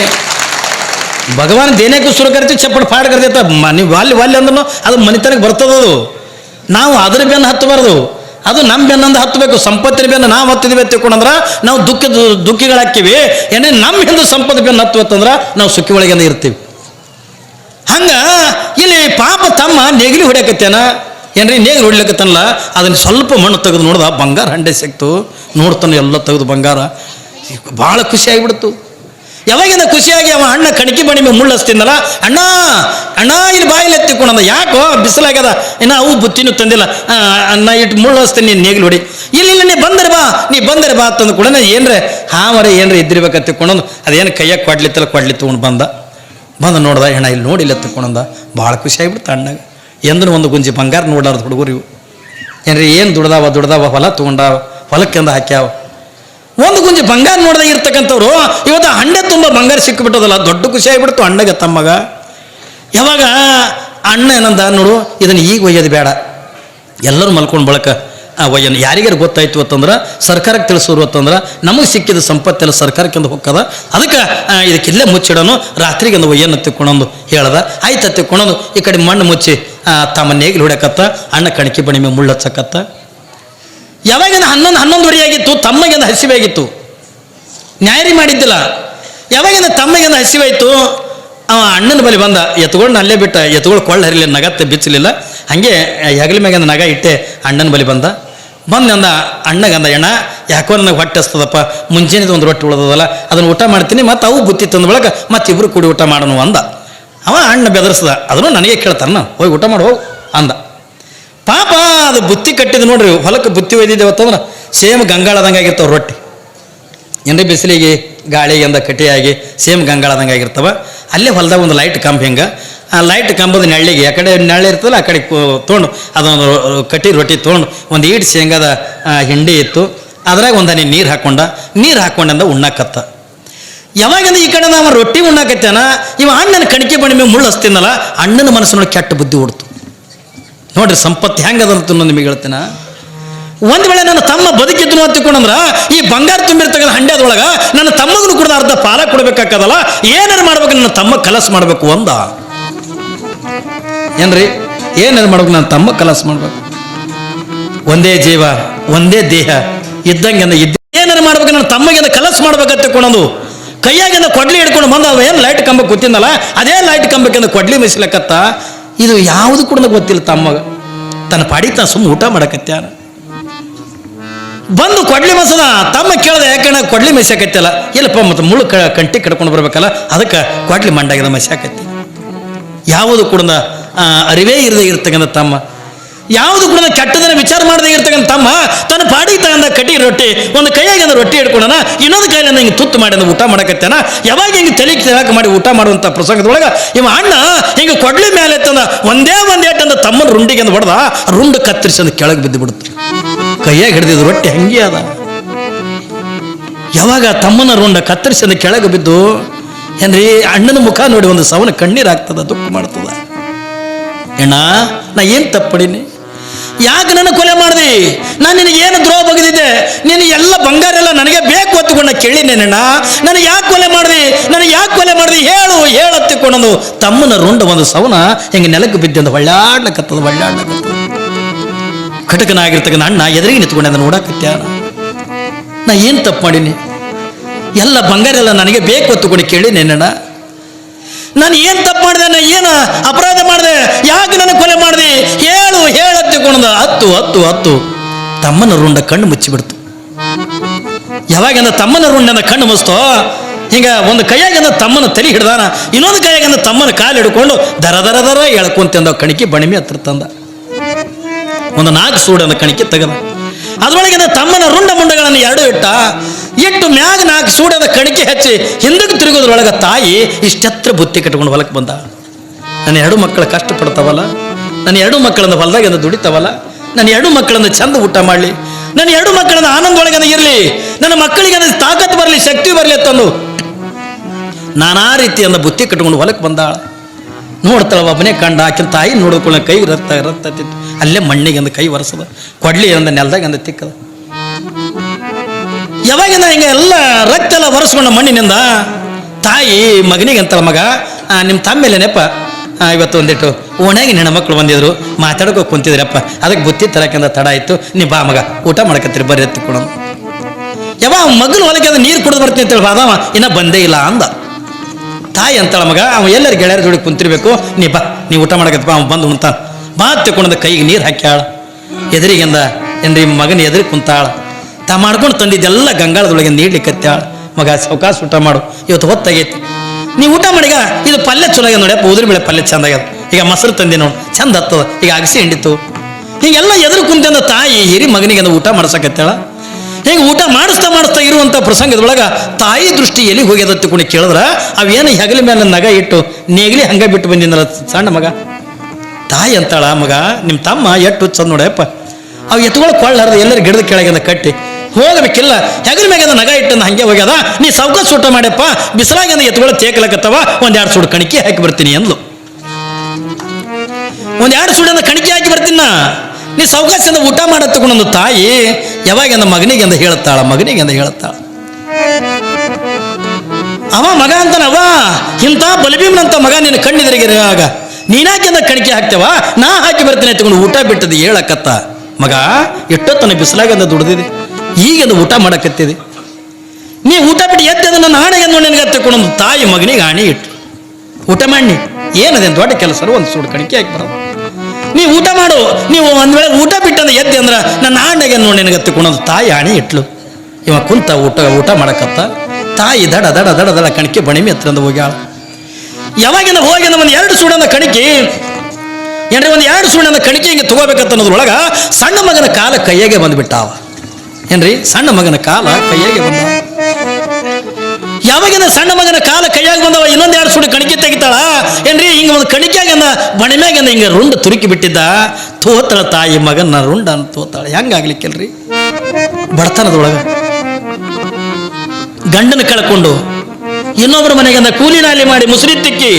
ಭಗವಾನ್ ದೇನೇಕು ಶುರು ಕರಿತೀವಿ ಚಪ್ಪಡ್ ಪಾಡ್ ಕರ್ತೈತ ಮನೆ ವಾಲ್ಯ ವಾಲ್ಯ ಅಂದ್ರೂ ಅದು ಮನಿತನಕ್ಕೆ ಬರ್ತದದು ನಾವು ಅದ್ರ ಬೆನ್ನು ಹತ್ತಬಾರ್ದು. ಅದು ನಮ್ಮ ಬೆನ್ನಂದು ಹತ್ತಬೇಕು. ಸಂಪತ್ತಿನ ಬೆನ್ನು ನಾವು ಹತ್ತಿದ್ವಿ ತಿಳ್ಕೊಂಡಂದ್ರೆ ನಾವು ದುಃಖ ದುಃಖಿಗಳಾಕ್ಕಿವಿ. ಏನೇ ನಮ್ಮ ಹಿಂದೆ ಸಂಪತ್ತು ಬೆನ್ನು ಹತ್ತುವತ್ತಂದ್ರೆ ನಾವು ಸುಖಿ ಒಳಗಿಂದ ಇರ್ತೀವಿ. ಹಂಗ ಇಲ್ಲಿ ಪಾಪ ತಮ್ಮ ನೆಗಲಿ ಹೊಡ್ಯಾಕತ್ತೇನ? ಏನ್ರಿ, ನೇಗಿಲು ಹೊಡ್ಲಿಕ್ಕತ್ತಲ್ಲ ಅದನ್ನ ಸ್ವಲ್ಪ ಮಣ್ಣು ತೆಗೆದು ನೋಡ್ದ ಬಂಗಾರ ಹಂಡೆ ಸಿಕ್ತು. ನೋಡ್ತಾನೆ ಎಲ್ಲ ತೆಗೆದು ಬಂಗಾರ. ಭಾಳ ಖುಷಿ ಆಗಿಬಿಡ್ತು. ಯಾವಾಗಿಂದ ಖುಷಿಯಾಗಿ ಅವ ಅಣ್ಣ ಕಣಕಿ ಬಣಿ ಮೇಲೆ ಮುಳ್ಳು ಹಚ್ತಿದ್ನಲ್ಲ ಅಣ್ಣ ಅಣ್ಣ, ಇಲ್ಲಿ ಬಾಯಿಲೆ ಎತ್ತಿಕೊಂಡ ಯಾಕೋ ಬಿಸಿಲಾಗ್ಯದ? ಇನ್ನ ಅವು ಬುತ್ತಿನೂ ತಂದಿಲ್ಲ. ಅಣ್ಣ ಇಟ್ಟು ಮುಳ್ಳು ಹಚ್ತೀನಿ ನೀನು ನೇಗಿಲು ಹೊಡಿ. ಇಲ್ಲಿ, ಇಲ್ಲ, ನೀ ಬಂದರೆ ಬಾ. ನೀ ಬಂದರೆ ಬಾ ತಂದು ಕೂಡ ಏನ್ರೆ ಹಾವರೆ ಏನ್ರೆ ಇದ್ದಿರ್ಬೇಕಂತ ತಿಳ್ಕೊಂಡು ಅದೇನು ಕೈಯಾಗ ಕೊಡ್ಲಿತ್ತಲ್ಲ ಕೊಡ್ಲಿ ತಗೊಂಡು ಬಂದ. ಬಂದು ನೋಡ್ದ ಅಣ್ಣ ಇಲ್ಲಿ ನೋಡಿ ಇಲ್ಲ ತಿಳ್ಕೊಂಡ ಭಾಳ ಖುಷಿ ಆಗಿಬಿಡ್ತು ಅಣ್ಣಗ. ಎಂದೂ ಒಂದು ಗುಂಜಿ ಬಂಗಾರ ನೋಡಾರ್ದು ಹುಡುಗರು ಇವು. ಏನ್ರಿ, ಏನು ದುಡ್ದಾವ ದುಡ್ದಾವ, ಹೊಲ ತೊಗೊಂಡಾವ, ಹೊಲಕ್ಕೆಂದ ಹಾಕ್ಯಾವ. ಒಂದು ಗುಂಜಿ ಬಂಗಾರ ನೋಡ್ದಾಗ ಇರ್ತಕ್ಕಂಥವ್ರು, ಇವತ್ತು ಹಂಡೆ ತುಂಬ ಬಂಗಾರ ಸಿಕ್ಕಿಬಿಟ್ಟದಲ್ಲ ದೊಡ್ಡ ಖುಷಿ ಆಗಿಬಿಡ್ತು ಅಣ್ಣಗೆ ತಮ್ಮಗ ಯಾವಾಗ, ಅಣ್ಣ ಏನಂದ ನೋಡು, ಇದನ್ನು ಈಗ ಒಯ್ಯೋದು ಬೇಡ. ಎಲ್ಲರೂ ಮಲ್ಕೊಂಡು ಬಳಕ. ಆ ಒಯ್ಯನ ಯಾರಿಗಾರು ಗೊತ್ತಾಯ್ತು ಅಂತಂದ್ರೆ, ಸರ್ಕಾರಕ್ಕೆ ತಿಳಿಸೋರು ಅಂತಂದ್ರೆ, ನಮಗೆ ಸಿಕ್ಕಿದ ಸಂಪತ್ತೆಲ್ಲ ಸರ್ಕಾರಕ್ಕೆ ಅಂತ ಹೊಕ್ಕದ. ಅದಕ್ಕೆ ಇದಕ್ಕಿಲ್ಲೇ ಮುಚ್ಚಿಡೋನು, ರಾತ್ರಿಗೆ ಒಂದು ಒಯ್ಯನ್ನು ತಿಕ್ಕೊಂಡೊಂದು ಹೇಳ್ದ. ಆಯ್ತು ತಿಕ್ಕೊಂಡೊಂದು ಈ ಕಡೆ ಮಣ್ಣು ಮುಚ್ಚಿ ತಮ್ಮ ನೇಗಿಲು ಹೊಡ್ಯಾಕತ್ತ, ಅಣ್ಣ ಕಣಕಿ ಬಣಿ ಮುಳ್ಳು ಹಚ್ಚಕತ್ತ ಯಾವಾಗಿಂದ ಹನ್ನೊಂದು ಹನ್ನೊಂದುವರೆ ಆಗಿತ್ತು ತಮ್ಮಗಿಂದ ಹಸಿವೆ ಆಗಿತ್ತು ನ್ಯಾಯರಿ ಮಾಡಿದ್ದಿಲ್ಲ. ಯಾವಾಗಿಂದ ತಮ್ಮಗಿಂದ ಹಸಿವಾಯಿತು? ಅವ ಅಣ್ಣನ ಬಲಿ ಬಂದ, ಎತ್ಕೊಂಡು ಅಲ್ಲೇ ಬಿಟ್ಟ ಎತ್ಗೊಳ್ ಕೊಳ್ಳ ಹರಿಲಿ, ನಗತ್ತೆ ಬಿಚ್ಚಲಿಲ್ಲ. ಹಾಗೆ ಹೆಗಲ ಮ್ಯಾಗಿಂದ ನಗ ಇಟ್ಟೆ ಅಣ್ಣನ ಬಲಿ ಬಂದ. ಬಂದಂದ ಅಣ್ಣಗಂದ ಎಣ್ಣ ಯಾಕೋ ನನಗೆ ಹೊಟ್ಟೆ ಹಸ್ತದಪ್ಪ? ಮುಂಜಾನೆದು ಒಂದು ರೊಟ್ಟಿ ಉಳಿದದಲ್ಲ, ಅದನ್ನು ಊಟ ಮಾಡ್ತೀನಿ, ಮತ್ತು ಅವು ಬುತ್ತಿ ತಂದ ಬಳಕ ಮತ್ತೆ ಇಬ್ಬರು ಕೂಡಿ ಊಟ ಮಾಡೋಣ ಅಂದ. ಅವ ಅಣ್ಣ ಬೆದರ್ಸ್ದ, ಅದನ್ನು ನನಗೆ ಕೇಳ್ತಾನ, ಹೋಗಿ ಊಟ ಮಾಡಿ, ಹೋಗು ಅಂದ. ಪಾಪ, ಅದು ಬುತ್ತಿ ಕಟ್ಟಿದ್ ನೋಡ್ರಿ, ಹೊಲಕ್ಕೆ ಬುತ್ತಿ ಒಯ್ದಿದ್ದೇವತ್ತಂದ್ರೆ ಸೇಮ್ ಗಂಗಾಳದಂಗೆ ಆಗಿರ್ತಾವೆ ರೊಟ್ಟಿ. ಎಂದ್ರೆ ಬಿಸಿಲಿಗೆ ಗಾಳಿಗೆ ಅಂದ ಕಟ್ಟಿಯಾಗಿ ಸೇಮ್ ಗಂಗಾಳದಂಗೆ ಆಗಿರ್ತವೆ. ಅಲ್ಲೇ ಹೊಲದಾಗ ಒಂದು ಲೈಟ್ ಕಂಬ ಹಿಂಗೆ, ಆ ಲೈಟ್ ಕಂಬದ ನೆಳ್ಳಿಗೆ, ಆ ಕಡೆ ನೆಳ್ಳಿ ಇರ್ತದಲ್ಲ, ಆ ಕಡೆ ತೊಗೊಂಡು ಅದೊಂದು ಕಟ್ಟಿ ರೊಟ್ಟಿ ತೊಗೊಂಡು ಒಂದು ಈಡ್ ಶೇಂಗಾದ ಹಿಂಡಿ ಇತ್ತು. ಅದ್ರಾಗ ಒಂದು ನೀರು ಹಾಕ್ಕೊಂಡ ನೀರು ಹಾಕ್ಕೊಂಡಂದ ಉಣ್ಣಾಕತ್ತ. ಯಾವಾಗಿಂದ ಈ ಕಡೆ ನಾವು ರೊಟ್ಟಿ ಉಣ್ಣಾಕತ್ತೇನ, ಇವ ಅಣ್ಣನ ಕಣಿಕೆ ಬಣ್ಣ ಮೇಲೆ ಮುಳ್ಳು ಹಸ್ತಿನಲ್ಲ ಅಣ್ಣನ ಮನಸ್ಸಿನೊಳಗೆ ಕೆಟ್ಟ ಬುದ್ಧಿ ಹೊಡ್ತು. ನೋಡ್ರಿ ಸಂಪತ್ತು ಹೆಂಗದಂತ ನಿಮಗೆ ಹೇಳ್ತೇನೆ. ಒಂದು ವೇಳೆ ನನ್ನ ತಮ್ಮ ಬದುಕಿದ್ರು ಅಂತ ತಿಳ್ಕೊಂಡ್ರ ಈ ಬಂಗಾರ ತುಂಬಿರ್ತಕ್ಕಂಥ ಹಂಡ್ಯದೊಳಗ ನನ್ನ ತಮ್ಮಗೂ ಕೂಡ ಅರ್ಧ ಪಾಲ ಕೊಡ್ಬೇಕಾಗದಲ್ಲ ಏನಾರು ಮಾಡ್ಬೇಕು ನನ್ನ ತಮ್ಮ ಕಲಸ್ ಮಾಡ್ಬೇಕು ಒಂದ ಏನ್ರಿ? ಏನಾರು ಮಾಡ್ಬೇಕು ನನ್ನ ತಮ್ಮ ಕಲಸ್ ಮಾಡ್ಬೇಕು? ಒಂದೇ ಜೀವ, ಒಂದೇ ದೇಹ ಇದ್ದಂಗೆ ಅಂದ ಇದ್ದ ಏನಾರು ಮಾಡ್ಬೇಕು ನನ್ನ ತಮ್ಮಗೆ ಕಲಸ್ ಮಾಡ್ಬೇಕಂತ ತಿಳ್ಕೊಂಡು ಕೈಯಾಗಿಂದ ಕೊಡ್ಲಿ ಹಿಡ್ಕೊಂಡು ಬಂದ ಏನು ಲೈಟ್ ಕಂಬಕ್ಕೆ ಕೂತಿಂದಲ್ಲ ಅದೇ ಲೈಟ್ ಕಂಬಕ್ಕೆ ಕೊಡ್ಲಿ ಮಿಸ್ಲಕತ್ತ ಇದು ಯಾವುದು ಕೂಡ ಗೊತ್ತಿಲ್ಲ ತಮ್ಮಗ ತನ್ನ ಪಾಡಿ ಸುಮ್ಮ ಊಟ ಮಾಡಕತ್ಯಾನ. ಬಂದು ಕೊಡ್ಲಿ ಮಸದ, ತಮ್ಮ ಕೇಳ್ದೆ ಯಾಕಂದ್ರೆ ಕೊಡ್ಲಿ ಮೆಸ್ಯಾಕತ್ತಲ್ಲ ಇಲ್ಲಪ್ಪ, ಮತ್ತೆ ಮುಳ್ಳು ಕ ಕಂಟಿ ಕಡ್ಕೊಂಡು ಬರ್ಬೇಕಲ್ಲ, ಅದಕ್ಕೆ ಕೊಡ್ಲಿ ಮಂಡಾಗಿದೆ ಮೆಸ್ಯಾಕತ್ತಿ ಯಾವುದು ಕೂಡ ಅರಿವೇ ಇರದೇ ಇರ್ತಕ್ಕಂಥ ತಮ್ಮ. ಯಾವುದು ಕೂಡ ಕೆಟ್ಟದನ್ನ ವಿಚಾರ ಮಾಡದೇ ಇರ್ತಕ್ಕಂಥ ತಮ್ಮ ತನ್ನ ಪಾಡಿಗೆ ತಗೊಂಡ ಕಟ್ಟಿ ರೊಟ್ಟಿ, ಒಂದು ಕೈಯಾಗಿ ಅಂದ್ರೆ ರೊಟ್ಟಿ ಹಿಡ್ಕೊಂಡನ, ಇನ್ನೊಂದು ಕೈಯಲ್ಲಿ ಹಿಂಗೆ ತುತ್ತು ಮಾಡಿ ಅಂದ್ರೆ ಊಟ ಮಾಡಕತ್ತೇನ? ಯಾವಾಗ ಹಿಂಗೆ ತಲೆ ಹಾಕಿ ಮಾಡಿ ಊಟ ಮಾಡುವಂಥ ಪ್ರಸಂಗದೊಳಗೆ, ಇವ ಅಣ್ಣ ಹಿಂಗೆ ಕೊಡ್ಲಿ ಮೇಲೆ ತಂದ, ಒಂದೇ ಒಂದು ಅಂದ ತಮ್ಮನ ರುಂಡಿಗೆ ಅಂದ ಹೊಡೆದ, ರುಂಡು ಕತ್ತರಿಸಿ ಅಂದ ಕೆಳಗೆ ಬಿದ್ದು ಬಿಡುತ್ತೆ. ಕೈಯಾಗಿ ಹಿಡಿದಿದ್ದು ರೊಟ್ಟಿ ಹಂಗೆ ಅದ. ಯಾವಾಗ ತಮ್ಮನ ರುಂಡ ಕತ್ತರಿಸಿ ಅಂದ ಕೆಳಗೆ ಬಿದ್ದು, ಏನ್ರಿ, ಅಣ್ಣನ ಮುಖ ನೋಡಿ ಒಂದು ಸವನ ಕಣ್ಣೀರು ಆಗ್ತದ, ದುಃಖ ಮಾಡ್ತದ. ಅಣ್ಣ, ನಾ ಏನು ತಪ್ಪಡೀನಿ ಯಾಕೆ ನನ್ನ ಕೊಲೆ ಮಾಡ್ದಿ? ನಾನು ನಿನಗೆ ಏನು ದ್ರೋಹ ಬಗೆದಿದ್ದೆ? ನಿನ್ನ ಎಲ್ಲ ಬಂಗಾರ ಎಲ್ಲ ನನಗೆ ಬೇಕು ಹೊತ್ತುಕೊಂಡ ಕೇಳಿನೇನಣ್ಣ ನನಗೆ ಯಾಕೆ ಕೊಲೆ ಮಾಡ್ದಿ? ನನಗೆ ಯಾಕೆ ಕೊಲೆ ಮಾಡ್ದಿ? ಹೇಳು ಹೇಳು ಹತ್ತಿಕೊಂಡಂದು ತಮ್ಮನ ರುಂಡ ಒಂದು ಸವನ ಹಿಂಗೆ ನೆಲಕ್ಕೆ ಬಿದ್ದಂದು ಹೊಳ್ಳಾಡ್ಲಕತ್ತದ ಹೊಳ್ಳಾಡ್ಲಕತ್ತದ. ಕಟಕನಾಗಿರ್ತಕ್ಕಂಥ ಅಣ್ಣ ಎದುರಿಗೆ ನಿಂತ್ಕೊಂಡೆ ಅದನ್ನು ನೋಡಕತ್ಯಾನ ನಾ ಏನು ತಪ್ಪು ಮಾಡೀನಿ? ಎಲ್ಲ ಬಂಗಾರ ಎಲ್ಲ ನನಗೆ ಬೇಕು ಹೊತ್ತುಕೊಂಡು ಕೇಳಿ ನೆನ್ನಣ್ಣ ನಾನು ಏನು ತಪ್ಪು ಮಾಡಿದೆ, ನಾ ಏನು ಅಪರಾಧ ಮಾಡಿದೆ, ಯಾಕೆ ನನ್ನ ಕೊಲೆ ಮಾಡಿದೆ? ಹೇಳು ಹೇಳತ್ತಿಕೊಂಡ ಹತ್ತು ಹತ್ತು ಹತ್ತು. ತಮ್ಮನ ರುಂಡ ಕಣ್ಣು ಮುಚ್ಚಿಬಿಡ್ತು. ಯಾವಾಗಿಂದ ತಮ್ಮನ ರುಂಡನ ಕಣ್ಣು ಮುಸ್ತೋ ಹಿಂಗ ಒಂದು ಕೈಯಾಗಿಂದ ತಮ್ಮನ ತಲೆ ಹಿಡ್ದಾನ, ಇನ್ನೊಂದು ಕೈಯಾಗಿಂದ ತಮ್ಮನ ಕಾಲು ಹಿಡ್ಕೊಂಡು ದರ ದರ ದರ ಎಳ್ಕೊಂತಂದ ಕಣಿಕೆ ಬಣಿಮೆ ಹತ್ರ ತಂದ. ಒಂದು ನಾಲ್ಕು ಸೂಡನ ಕಣಿಕೆ ತೆಗದ. ಅದರೊಳಗಿನ ತಮ್ಮನ ರುಂಡ ಮುಂಡಗಳನ್ನು ಎರಡು ಇಟ್ಟ, ಇಟ್ಟು ಮ್ಯಾಗ ನಾಲ್ಕು ಸೂಡದ ಕಣಿಕೆ ಹಚ್ಚಿ ಹಿಂದಕ್ಕೆ ತಿರುಗೋದ್ರೊಳಗೆ ತಾಯಿ ಇಷ್ಟತ್ರ ಬುತ್ತಿ ಕಟ್ಕೊಂಡು ಹೊಲಕ್ಕೆ ಬಂದ. ನನ್ನ ಎರಡು ಮಕ್ಕಳು ಕಷ್ಟಪಡ್ತಾವಲ್ಲ, ನನ್ನ ಎರಡು ಮಕ್ಕಳನ್ನ ಹೊಲದಾಗಿಂದ ದುಡಿತಾವಲ್ಲ, ನನ್ನ ಎರಡು ಮಕ್ಕಳನ್ನ ಚಂದ ಊಟ ಮಾಡಲಿ, ನನ್ನ ಎರಡು ಮಕ್ಕಳನ್ನ ಆನಂದೊಳಗನ ಇರಲಿ, ನನ್ನ ಮಕ್ಕಳಿಗೆ ಅದಕ್ಕೆ ತಾಕತ್ತು ಬರಲಿ, ಶಕ್ತಿ ಬರಲಿ ಅಂತಂದು ನಾನಾ ರೀತಿಯಿಂದ ಬುತ್ತಿ ಕಟ್ಕೊಂಡು ಹೊಲಕ್ಕೆ ಬಂದಾಳ. ನೋಡ್ತಾಳ ಒಬ್ಬನೇ ಕಂಡ ಆಕಿನ ತಾಯಿ ನೋಡ್ಕೊಳ್ಳೋ ಕೈ ರಕ್ತ ರತ್ತಿತ್ತು ಅಲ್ಲೇ ಮಣ್ಣಿಗೆ ಕೈ ಒರೆಸದ. ಕೊಡ್ಲಿ ಅಂದ ನೆಲದಾಗ ಅಂದ ತಿಕ್ಕದ. ಯಾವಾಗಿಂದ ಹಿಂಗೆ ಎಲ್ಲ ರಕ್ತ ಎಲ್ಲ ಒರೆಸ್ಕೊಂಡ ಮಣ್ಣಿನಿಂದ? ತಾಯಿ ಮಗನಿಗೆ ಅಂತಳ ಮಗ ನಿಮ್ಮ ತಮ್ಮೇಲೆ ನೆಪ್ಪ ಇವತ್ತು ಒಂದಿಟ್ಟು ಓಣ್ಯಾಗಿ ನಿನ್ನ ಮಕ್ಕಳು ಬಂದಿದ್ರು, ಮಾತಾಡ್ಕೊ ಕುಂತಿದ್ರಪ್ಪ. ಅದಕ್ಕೆ ಬುತ್ತಿ ತರಕಂದ ತಡ ಆಯಿತು ನೀ ಬಾ ಮಗ, ಊಟ ಮಾಡ್ಕತ್ತಿರಿ, ಬರ್ರಿ ಎತ್ತಿಕೊಡೋದು ಯಾವ ಮಗನ ಹೊಲಕ್ಕೆ ಅದು ನೀರು ಕುಡಿದು ಬರ್ತೀನಿ ಅಂತೇಳಿ ಬಾದವ ಇನ್ನೂ ಬಂದೇ ಇಲ್ಲ ಅಂದ. ತಾಯಿ ಅಂತಾಳ ಮಗ, ಅವ ಎಲ್ಲರ ಗೆಳೆಯರ ಜೋಡಿ ಕುಂತಿರ್ಬೇಕು. ನೀ ಬಾ, ನೀ ಊಟ ಮಾಡಕತ್ತಪ್ಪ ಅವ್ನು ಬಂದು ಉಣ್ತಾನ. ಬಾ ತಕೊಂಡ ಕೈಗೆ ನೀರು ಹಾಕ್ಯಾಳ. ಎದುರಿಗಿಂದ ಎಂದ್ರಿ ಮಗನ ಎದುರು ಕುಂತಾಳ. ತಾ ಮಾಡ್ಕೊಂಡು ತಂದಿದ್ದೆಲ್ಲ ಗಂಗಾಳದೊಳಗೆ ನೀಡ್ಲಿಕ್ಕತ್ತಾಳ ಮಗ ಸಾವಕಾಶ ಊಟ ಮಾಡು, ಇವತ್ತು ಹೊತ್ತಾಗೈತಿ. ನೀ ಊಟ ಮಾಡಿಗ, ಇದು ಪಲ್ಯ ಚಲೋ ಆಗ್ಯದ ನೋಡ್ಯಪ್ಪ ಉದ್ರ ಬೆಳೆ ಪಲ್ಯ ಚಂದ ಆಗ್ಯದ. ಈಗ ಮೊಸರು ತಂದಿ ನೋಡು, ಚಂದ ಹತ್ತದ. ಈಗ ಅಗಸಿ ಹಿಂಡಿತು ಹೀಗೆಲ್ಲ ಎದುರು ಕುಂತಂದ ತಾಯಿ ಹಿರಿ ಮಗನಿಗೆ ಊಟ ಮಾಡ್ಸಕತ್ತಾಳ ಹಿಂಗೆ ಊಟ ಮಾಡಿಸ್ತಾ ಮಾಡಿಸ್ತಾ ಇರುವಂಥ ಪ್ರಸಂಗದೊಳಗ ತಾಯಿ ದೃಷ್ಟಿ ಎಲ್ಲಿ ಹೋಗ್ಯದ ಕೇಳಿದ್ರೆ? ಅವೇನು ಹೆಗಲ ಮೇಲೆ ನಗ ಇಟ್ಟು ನೇಗಿಲಿ ಹಂಗ ಬಿಟ್ಟು ಬಂದಿದ್ದಲ್ಲ ಸಣ್ಣ ಮಗ? ತಾಯಿ ಅಂತಾಳ, ಮಗ ನಿಮ್ಮ ತಮ್ಮ ಎಟ್ಟು ಚಂದ ನೋಡಪ್ಪ ಅವು ಎತ್ಕೊಳ್ಳೋ ಕೊಳ್ಳಾರ್ದು, ಎಲ್ಲರೂ ಗಿಡದ ಕೆಳಗಿಂದ ಕಟ್ಟಿ ಹೋಗಬೇಕಿಲ್ಲ. ಹೆಗಲ ಮ್ಯಾಗ ನಗ ಇಟ್ಟನ ಹಂಗೆ ಹೋಗ್ಯದ. ನೀ ಸೌಕ ಸೂಟ ಮಾಡ್ಯಪ್ಪ. ಬಿಸಿಲಾಗಿಂದ ಎತ್ಕೊಳ್ಳೋ ತೇಕಲಕತ್ತವ. ಒಂದ್ ಎರಡು ಸುಡು ಕಣಿಕೆ ಹಾಕಿ ಬರ್ತೀನಿ ಅಂದ್ಲು. ಒಂದ್ ಎರಡು ಸುಡನ್ನ ಕಣಿಕೆ ಹಾಕಿ ಬರ್ತೀನ ನೀ ಸೌಕಾಸಿಂದ ಊಟ ಮಾಡತ್ತ ತಗೊಂಡೊಂದು ತಾಯಿ ಯಾವಾಗ ಅಂದ ಮಗನಿಗೆ ಅಂದ ಹೇಳ್ತಾಳ ಮಗನಿಗೆ ಅಂದ ಹೇಳ್ತಾಳ. ಅವ ಮಗ ಅಂತನವ ಇಂಥ ಬಲಭೀಮನಂತ ಮಗ ನಿನ್ನ ಕಣ್ಣಿದ್ರಿಗೆ ಆಗ ನೀನಾಕೆಂದ ಕಣಿಕೆ ಹಾಕ್ತೇವ? ನಾ ಹಾಕಿ ಬರ್ತೀನಿ ತಗೊಂಡು ಊಟ ಬಿಟ್ಟದ ಹೇಳಕತ್ತ. ಮಗ, ಎಷ್ಟೊತ್ತನ ಬಿಸಿಲಾಗಂದ ದುಡ್ದಿದೆ? ಈಗಂದು ಊಟ ಮಾಡಕತ್ತಿದೆ? ನೀ ಊಟ ಬಿಟ್ಟು ಎದ್ದದ ನನ್ನ ಆಣೆಗೆ ನೋಡಿ ನಿನಗೆ ತಗೊಂಡು ತಾಯಿ ಮಗನಿಗೆ ಆಣೆ ಇಟ್ಟು ಊಟ ಮಾಡಿ ಏನದೆ ದೊಡ್ಡ ಕೆಲಸರು, ಒಂದು ಸೂಡು ಕಣಿಕೆ ಹಾಕಿ ಬರೋದು. ನೀ ಊಟ ಮಾಡು. ನೀವು ಒಂದ್ ವೇಳೆ ಊಟ ಬಿಟ್ಟಂದ್ರೆ ಎದ್ದೆ ಅಂದ್ರ ನನ್ನ ಆಂಡೆಗೆ ನೋಡಿ ನಿನಗೆ ಕುಣದು. ತಾಯಿ ಆಣೆ ಇಟ್ಲು. ಇವ ಕುಂತ ಊಟ ಊಟ ಮಾಡಕತ್ತ. ತಾಯಿ ದಡ ದಡ ದಡ ದಡ ಕಣಿಕೆ ಬಣಿಮೆ ಹತ್ರಂದ ಹೋಗ್ಯಾಳ. ಯಾವಾಗಿಂದ ಹೋಗಿಂದ ಒಂದು ಎರಡು ಸುಡಂದ ಕಣಕಿ? ಏನ್ರಿ ಒಂದು ಎರಡು ಸುಣ್ಣದ ಕಣಿಕೆ ಹಿಂಗೆ ತಗೋಬೇಕಂತ ಅನ್ನೋದ್ರೊಳಗ ಸಣ್ಣ ಮಗನ ಕಾಲ ಕೈಯಾಗೆ ಬಂದ್ಬಿಟ್ಟಾವ. ಏನ್ರಿ? ಸಣ್ಣ ಮಗನ ಕಾಲ ಕೈಯಾಗೆ ಬಂದ ಯಾವಾಗಿಂದ ಸಣ್ಣ ಮಗನ ಕಾಲ ಕೈಯಾಗಿ ಬಂದವ, ಇನ್ನೊಂದು ಎರಡು ಸುಡಿ ಕಣಿಕೆ ತೆಗಿತಾಳ? ಏನ್ರಿ, ಹಿಂಗ ಒಂದು ಕಣಿಕೆಯಾಗಂದ ಬಣಿಮ್ಯಾಗಂದ ಹಿಂಗ ರುಂಡ ತುರುಕಿ ಬಿಟ್ಟಿದ್ದ? ತೋತಳ ತಾಯಿ ಮಗನ ರುಂಡ ಅಂತ ತೋತಾಳ. ಹೆಂಗಾಗ್ಲಿಕ್ಕಿಲ್ರಿ ಬಡತನದೊಳಗ. ಗಂಡನ ಕಳ್ಕೊಂಡು ಇನ್ನೊಬ್ಬರ ಮನೆಗಿಂದ ಕೂಲಿ ನಾಲಿ ಮಾಡಿ ಮುಸುರಿ ತಿಕ್ಕಿ,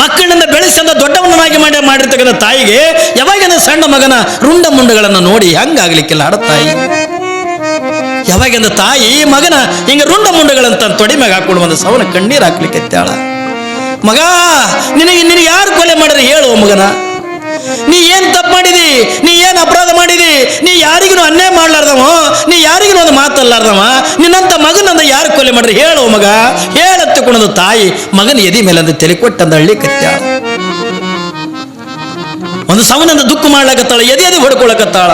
ಮಕ್ಕಳಿಂದ ಬೆಳೆಸಂದ ದೊಡ್ಡವನವಾಗಿ ಮಾಡಿ ಮಾಡಿರ್ತಕ್ಕಂಥ ತಾಯಿಗೆ ಯಾವಾಗಿನ ಸಣ್ಣ ಮಗನ ರುಂಡ ಮುಂಡಗಳನ್ನು ನೋಡಿ ಹೆಂಗಾಗ್ಲಿಕ್ಕಿಲ್ಲ ತಾಯಿ. ಯಾವಾಗಿಂದ ತಾಯಿ ಮಗನ ಹಿಂಗ ರುಂಡ ಮುಂಡಗಳಂತ ತೊಡಿ ಮ್ಯಾಗ ಹಾಕೊಂಡು ಬಂದ ಸವನ ಕಣ್ಣೀರ್ ಹಾಕ್ಲಿಕ್ಕೆ ಎತ್ತಾಳ. ಮಗ, ನಿನಗೆ ನಿನಗೆ ಯಾರು ಕೊಲೆ ಮಾಡಿದ್ರೆ ಹೇಳು ಮಗನ. ನೀ ಏನ್ ತಪ್ಪು ಮಾಡಿದಿ? ನೀ ಏನ್ ಅಪರಾಧ ಮಾಡಿದಿ? ನೀ ಯಾರಿಗೂ ಅನ್ಯಾಯ ಮಾಡ್ಲಾರ್ದವ? ನೀ ಯಾರಿಗೂ ಒಂದು ಮಾತಲ್ಲಾರ್ದವ ನಿನ್ನಂತ ಮಗನಂದ ಯಾರು ಕೊಲೆ ಮಾಡ್ರಿ ಹೇಳು ಮಗ. ಹೇಳತ್ತುಕೊಂಡದು ತಾಯಿ, ಮಗನ ಎದಿ ಮೇಲೆ ಅಂದ ತಲೆ ಕೊಟ್ಟಂದ ಹಳ್ಳಿ ಕತ್ತಾಳ ಒಂದು ಸವನಂದ ದುಃಖ ಮಾಡ್ಲಕತ್ತಾಳ, ಎದೆ ಎದೆ ಹೊಡ್ಕೊಳಕತ್ತಾಳ.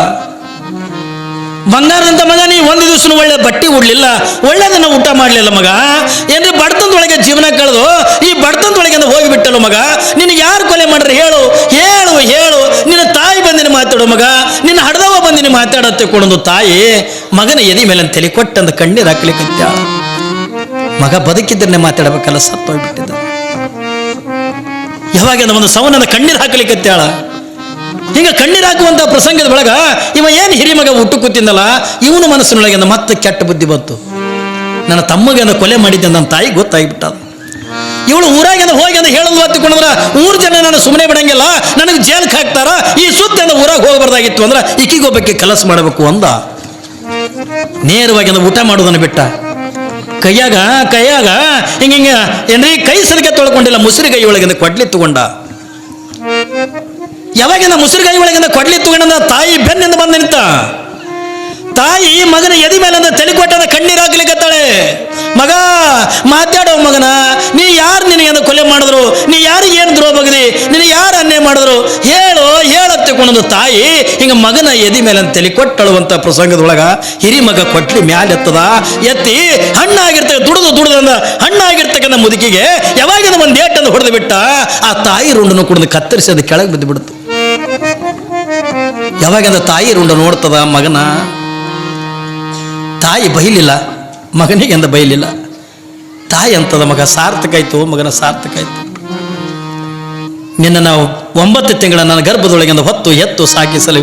ಬಂಗಾರದಂತ ಮಗ, ನೀ ಒಂದು ದಿವಸ ಒಳ್ಳೆ ಬಟ್ಟೆ ಉಡ್ಲಿಲ್ಲ, ಒಳ್ಳೆದನ್ನ ಊಟ ಮಾಡಲಿಲ್ಲ ಮಗ. ಏನ್ರಿ, ಬಡತನದೊಳಗೆ ಜೀವನ ಕಳೆದು, ಈ ಬಡತನದೊಳಗೆ ಹೋಗಿಬಿಟ್ಟಲ್ಲ ಮಗ. ನಿನಗೆ ಯಾರು ಕೊಲೆ ಮಾಡ್ರಿ? ಹೇಳು ಹೇಳು ಹೇಳು. ನಿನ್ನ ತಾಯಿ ಬಂದಿನ ಮಾತಾಡು ಮಗ. ನಿನ್ನ ಹಡದವ ಬಂದಿನ ಮಾತಾಡತ್ತೆ ಕೊಡೊಂದು ತಾಯಿ. ಮಗನ ಎದಿ ಮೇಲೆ ತಲೆ ಕೊಟ್ಟಂದ ಕಣ್ಣೀರು ಹಾಕ್ಲಿಕ್ಕೆ ಮಗ ಬದುಕಿದ್ದನ್ನೇ ಮಾತಾಡಬೇಕಲ್ಲ, ಸತ್ತೋಗ್ಬಿಟ್ಟಿದ್ದ. ಯಾವಾಗ ಒಂದು ಸವನದ ಕಣ್ಣೀರು ಹಾಕಲಿಕ್ಕೆ ಹಿಂಗ ಕಣ್ಣೀರು ಪ್ರಸಂಗದ ಒಳಗ ಇವ ಏನು ಹಿರಿ ಮಗ ಹುಟ್ಟು ಕೂತಿದ್ದಲ್ಲ ಇವನು ಮನಸ್ಸಿನೊಳಗೆ ಮತ್ತೆ ಕೆಟ್ಟ ಬುದ್ಧಿ ಬಂತು. ನನ್ನ ತಮ್ಮಗೆ ಅಂದ ಕೊಲೆ ಮಾಡಿದ್ದೆ ನನ್ನ ತಾಯಿ ಗೊತ್ತಾಗಿಬಿಟ್ಟ ಇವಳು ಊರಾಗಿಂದ ಹೋಗಿ ಅಂತ ಹೇಳಲು ಹತ್ತಿಕೊಂಡ್ರ ಊರ್ ಜನ ನಾನು ಸುಮ್ಮನೆ ಬಿಡಂಗಿಲ್ಲ, ನನಗೆ ಜೇಲ್ಗೆ ಹಾಕ್ತಾರ, ಈ ಸುತ್ತ ಊರಾಗ ಹೋಗಬಾರ್ದಾಗಿತ್ತು ಅಂದ್ರೆ ಇಕ್ಕಿಗೊಬ್ಬಕ್ಕೆ ಕೆಲಸ ಮಾಡಬೇಕು ಅಂದ. ನೇರವಾಗಿ ಅಂದ ಊಟ ಮಾಡೋದನ್ನು ಬಿಟ್ಟ. ಕೈಯಾಗ ಕೈಯಾಗ, ಹಿಂಗ ಹಿಂಗ ಏನ್ರಿ ಕೈ ಸರಿಗೆ ತೊಳ್ಕೊಂಡಿಲ್ಲ, ಮುಸಿರಿ ಕೈ ಒಳಗಿಂದ ಕೊಡ್ಲಿ ತಗೊಂಡ. ಯಾವಾಗಿಂದ ಮುಸುರುಗಾಯಿ ಒಳಗಿಂದ ಕೊಡ್ಲಿ ತಗೊಂಡ ತಾಯಿ ಬೆನ್ನಿಂದ ಬಂದು ನಿಂತ? ತಾಯಿ ಮಗನ ಎದಿ ಮೇಲಿಂದ ಕಣ್ಣೀರು ಹಾಕ್ಲಿಕ್ಕತ್ತಾಳೆ. ಮಗ, ಮಾತಾಡೋ ಮಗನ, ನೀ ಯಾರು ನಿನಗೆ ಕೊಲೆ ಮಾಡಿದ್ರು? ನೀ ಯಾರು ಏನು ದ್ರೋಹ ಮಗದಿ ನೀನು ಯಾರು ಅನ್ಯ ಮಾಡಿದ್ರು? ಹೇಳು, ಹೇಳತ್ತೆ ತಾಯಿ, ಹಿಂಗೆ ಮಗನ ಎದಿ ಮೇಲೆ ತಲೆ ಕೊಟ್ಟಳುವಂತ ಪ್ರಸಂಗದೊಳಗ ಹಿರಿ ಮಗ ಕೊಟ್ಲಿ ಮ್ಯಾಲೆ ಎತ್ತದ. ಎತ್ತಿ ಹಣ್ಣಾಗಿರ್ತಕ್ಕ ದುಡಿದು ದುಡಿದಂದ ಹಣ್ಣಾಗಿರ್ತಕ್ಕಂಥ ಮುದುಕಿಗೆ ಯಾವಾಗಿಂದ ಒಂದು ಏಟನ್ನು ಹೊಡೆದು ಬಿಟ್ಟ? ಆ ತಾಯಿ ರುಂಡನ್ನು ಕುಡಿದು ಕತ್ತರಿಸಿ ಅದು ಕೆಳಗೆ ಬಿದ್ದು ಬಿಡ್ತು ಯಾವಾಗಿಂದ ತಾಯಿ ರುಂಡ ನೋಡ್ತದ ಮಗನ. ತಾಯಿ ಬೈಲಿಲ್ಲ ಮಗನಿಗೆ ಅಂದ ಬೈಲಿಲ್ಲ. ತಾಯಿ ಅಂತದ ಮಗ ಸಾರ್ಥಕ ಆಯ್ತು, ಮಗನ ಸಾರ್ಥಕ ಆಯ್ತು. ನಿನ್ನ ನಾವು ಒಂಬತ್ತು ತಿಂಗಳ ನನ್ನ ಗರ್ಭದೊಳಗಿಂದ ಹೊತ್ತು ಎತ್ತು ಸಾಕಿಸಲು.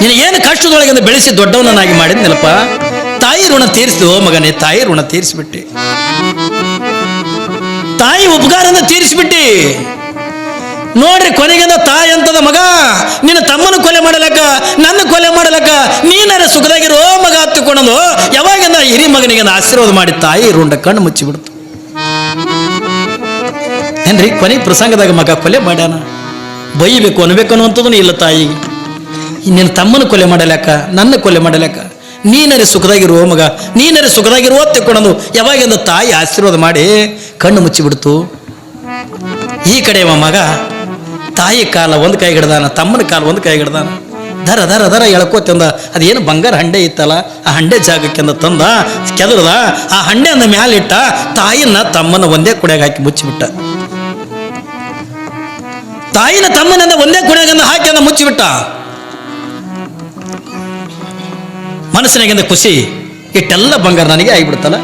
ನೀನು ಏನು ಕಷ್ಟದೊಳಗಿಂದ ಬೆಳೆಸಿ ದೊಡ್ಡವನನ್ನಾಗಿ ಮಾಡಿದ್ನಲ್ಲಪ್ಪ? ತಾಯಿ ಋಣ ತೀರಿಸಿದು ಮಗನೇ, ತಾಯಿ ಋಣ ತೀರಿಸಿಬಿಟ್ಟೆ. ತಾಯಿ ಉಪಕಾರನ ತೀರಿಸಿಬಿಟ್ಟಿ. ನೋಡ್ರಿ ಕೊನೆಗಿಂದ ತಾಯಿ ಅಂತದ ಮಗ, ನಿನ್ನ ತಮ್ಮನ ಕೊಲೆ ಮಾಡಲಕ್ಕ, ನನ್ನ ಕೊಲೆ ಮಾಡಲಕ್ಕ, ನೀನರ ಸುಖದಾಗಿರೋ ಮಗ ಹತ್ತುಕೊಂಡು ಯಾವಾಗಿಂದ ಹಿರಿ ಮಗನಿಗೆ ಆಶೀರ್ವಾದ ಮಾಡಿ ತಾಯಿ ರುಂಡ ಕಣ್ಣು ಮುಚ್ಚಿಬಿಡ್ತು ಏನ್ರಿ, ಕೊನೆ ಪ್ರಸಂಗದಾಗ ಮಗ ಕೊಲೆ ಮಾಡ್ಯಾನ? ಬೈಬೇಕು ಅನ್ಬೇಕು ಅನ್ನುವಂಥದ್ದು ಇಲ್ಲ ತಾಯಿ. ನಿನ್ನ ತಮ್ಮನ ಕೊಲೆ ಮಾಡಲಕ್ಕ, ನನ್ನ ಕೊಲೆ ಮಾಡಲಕ್ಕ, ನೀನರೆ ಸುಖದಾಗಿರುವ ಮಗ, ನೀನರೆ ಸುಖದಾಗಿರುವ ತಕ್ಕೊಂಡು ಯಾವಾಗಿಂದ ತಾಯಿ ಆಶೀರ್ವಾದ ಮಾಡಿ ಕಣ್ಣು ಮುಚ್ಚಿಬಿಡ್ತು ಈ ಕಡೆ ಮಗ ತಾಯಿ ಕಾಲ ಒಂದು ಕೈ ಹಿಡ್ದಾನ ತಮ್ಮನ ಕಾಲ ಒಂದು ಕೈ ಹಿಡ್ದಾನ ದರ ದರ ದರ ಎಳ್ಕೋತಂದ ಅದೇನು ಬಂಗಾರ ಹಂಡೆ ಇತ್ತಲ್ಲ, ಆ ಹಂಡೆ ಜಾಗಕ್ಕೆಂದ ತಂದ, ಕೆದರ್ದ, ಆ ಹಂಡೆ ಅಂದ ಮ್ಯಾಲಿಟ್ಟ ತಾಯಿನ ತಮ್ಮನ ಒಂದೇ ಕುಡಿಯಾಗ ಹಾಕಿ ಮುಚ್ಚಿಬಿಟ್ಟ. ತಾಯಿನ ತಮ್ಮನನ್ನ ಒಂದೇ ಕುಡಿಯಾಗಂದ ಹಾಕಿ ಅಂದ ಮುಚ್ಚಿಬಿಟ್ಟ. ಮನಸ್ಸಿನಾಗಿಂದ ಖುಷಿ, ಇಟ್ಟೆಲ್ಲ ಬಂಗಾರ ನನಗೆ ಆಗಿಬಿಡ್ತಲ್ಲ.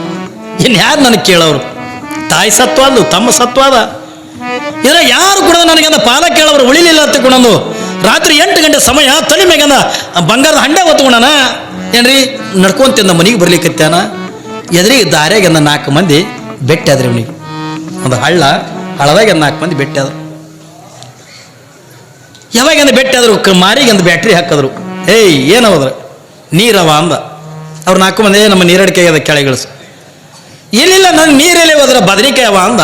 ಇನ್ಯಾರು ಯಾರು ನನಗೆ ಕೇಳೋರು? ತಾಯಿ ಸತ್ವ ಅಂದು, ತಮ್ಮ ಸತ್ವ ಅದ. ಇದ್ರ ಯಾರು ಕೂಡ ನನಗೆ ಪಾಲ ಕೇಳವರು ಉಳಿಲಿಲ್ಲ ಅಂತ ಕೊಡೋದು ರಾತ್ರಿ ಎಂಟು ಗಂಟೆ ಸಮಯ ತಲೆ ಮೇಗಂದ ಬಂಗಾರದ ಹಂಡೆ ಹೊತ್ಕೊಂಡನ ಏನ್ರಿ ನಡ್ಕೊಂತಿಂದ ಮನೆಗೆ ಬರ್ಲಿಕ್ಕತ್ತಾನ ಎದುರಿಗೆ ದಾರ್ಯಾಗಂದ ನಾಲ್ಕು ಮಂದಿ ಬೆಟ್ಟಿ ಆದ್ರಿ ಅವನಿಗೆ. ಒಂದು ಹಳ್ಳ ಹಳ್ಳದಾಗ ನಾಲ್ಕು ಮಂದಿ ಬೆಟ್ಟಿ ಆದ್ರು ಯಾವಾಗಿಂದ ಬೆಟ್ಟ ಆದ್ರು ಒಂದು ಬ್ಯಾಟ್ರಿ ಹಾಕಿದ್ರು. ಏಯ್ ಏನವದ್ರ ನೀರವ ಅಂದ. ಅವ್ರು ನಾಲ್ಕು ಮಂದಿ ನಮ್ಮ ನೀರಡಿಕೆ ಅದ ಕೆಳಗಿಳಿಸು. ಇಲ್ಲಿಲ್ಲ ನನ್ನ ನೀರಲ್ಲಿ ಹೋದ್ರ? ಬದನಿಕಾಯಿ ಅವ ಅಂದ.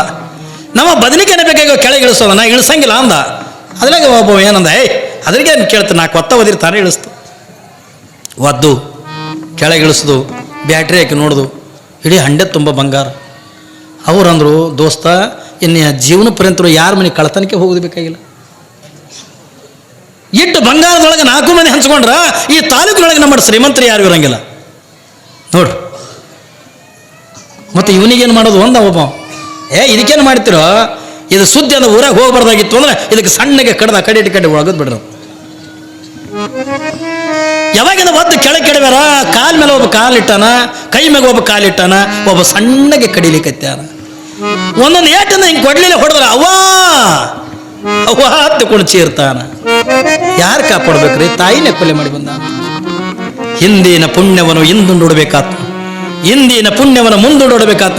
ನಮ್ಮ ಬದನಿಕಾಯಿನ ಬೇಕಾಗ ಕೆಳಗಿಳಿಸೋದ ನಾ ಇಳಿಸಂಗಿಲ್ಲ ಅಂದ. ಅದ್ರಾಗ ಒಬ್ಬ ಏನಂದ, ಏಯ್, ಅದ್ರಿಗೆ ಏನು ಕೇಳ್ತಾನೆ ನಾ ಕೊತ್ತ ಒದಿರಿ, ತಾನೇ ಇಳಿಸ್ತು. ಒದ್ದು ಕೆಳಗಿಳಿಸ್ದು ಬ್ಯಾಟ್ರಿ ಹಾಕಿ ನೋಡ್ದು, ಇಡೀ ಹಂಡೆ ತುಂಬ ಬಂಗಾರ. ಅವ್ರಂದ್ರು, ದೋಸ್ತ, ಇನ್ನು ಜೀವನ ಪರ್ಯಂತರು ಯಾರ ಮನೆ ಕಳ್ತನಕ್ಕೆ ಹೋಗೋದು ಬೇಕಾಗಿಲ್ಲ. ಇಟ್ಟು ಬಂಗಾರದೊಳಗೆ ನಾಲ್ಕು ಮನೆ ಹಂಚ್ಕೊಂಡ್ರ, ಈ ತಾಲೂಕಿನೊಳಗೆ ನಮ್ಮ ಶ್ರೀಮಂತರು ಯಾರು ಇರಂಗಿಲ್ಲ. ನೋಡ್ರಿ. ಮತ್ತು ಇವನಿಗೇನು ಮಾಡೋದು, ಒಂದ ಒಬ್ಬ. ಏ, ಇದಕ್ಕೇನು ಮಾಡ್ತಿರೋ? ಇದು ಸುದ್ದಿ ಅಂದ್ರೆ ಊರಾಗ ಹೋಗ್ಬಾರ್ದಾಗಿತ್ತು ಅಂದ್ರೆ ಇದಕ್ಕೆ ಸಣ್ಣಗೆ ಕಡ್ದ ಕಡಿ ಇಟ್ಟು ಕಡೆ ಒಳಗದ್ ಬಿಡ್ರಿ. ಯಾವಾಗಿಂದ ಒದ್ದು ಕೆಳಗೆ ಕೆಡವ್ಯಾರ? ಕಾಲ್ ಮೇಲೆ ಒಬ್ಬ ಕಾಲಿಟ್ಟಾನ ಕೈ ಮೇಲೆ ಒಬ್ಬ ಕಾಲಿಟ್ಟಾನ ಒಬ್ಬ ಸಣ್ಣಗೆ ಕಡಿಲಿಕತ್ಯಾನ. ಒಂದೊಂದು ಏಟನ್ನ ಹಿಂಗೆ ಕೊಡ್ಲಿಲ್ಲ ಹೊಡೆದ್ರ ಅವ್ವಾ ಅವ್ವಾ ಕುಣಚಿ ಚೀರ್ತಾನ. ಯಾರು ಕಾಪಾಡ್ಬೇಕ್ರಿ? ತಾಯಿನೇ ಕೊಲೆ ಮಾಡಿ ಬಂದ. ಹಿಂದಿನ ಪುಣ್ಯವನ್ನು ಇಂದು ನೋಡ್ಬೇಕಾತ್ಮ ಹಿಂದಿನ ಪುಣ್ಯವನ್ನು ಮುಂದೆ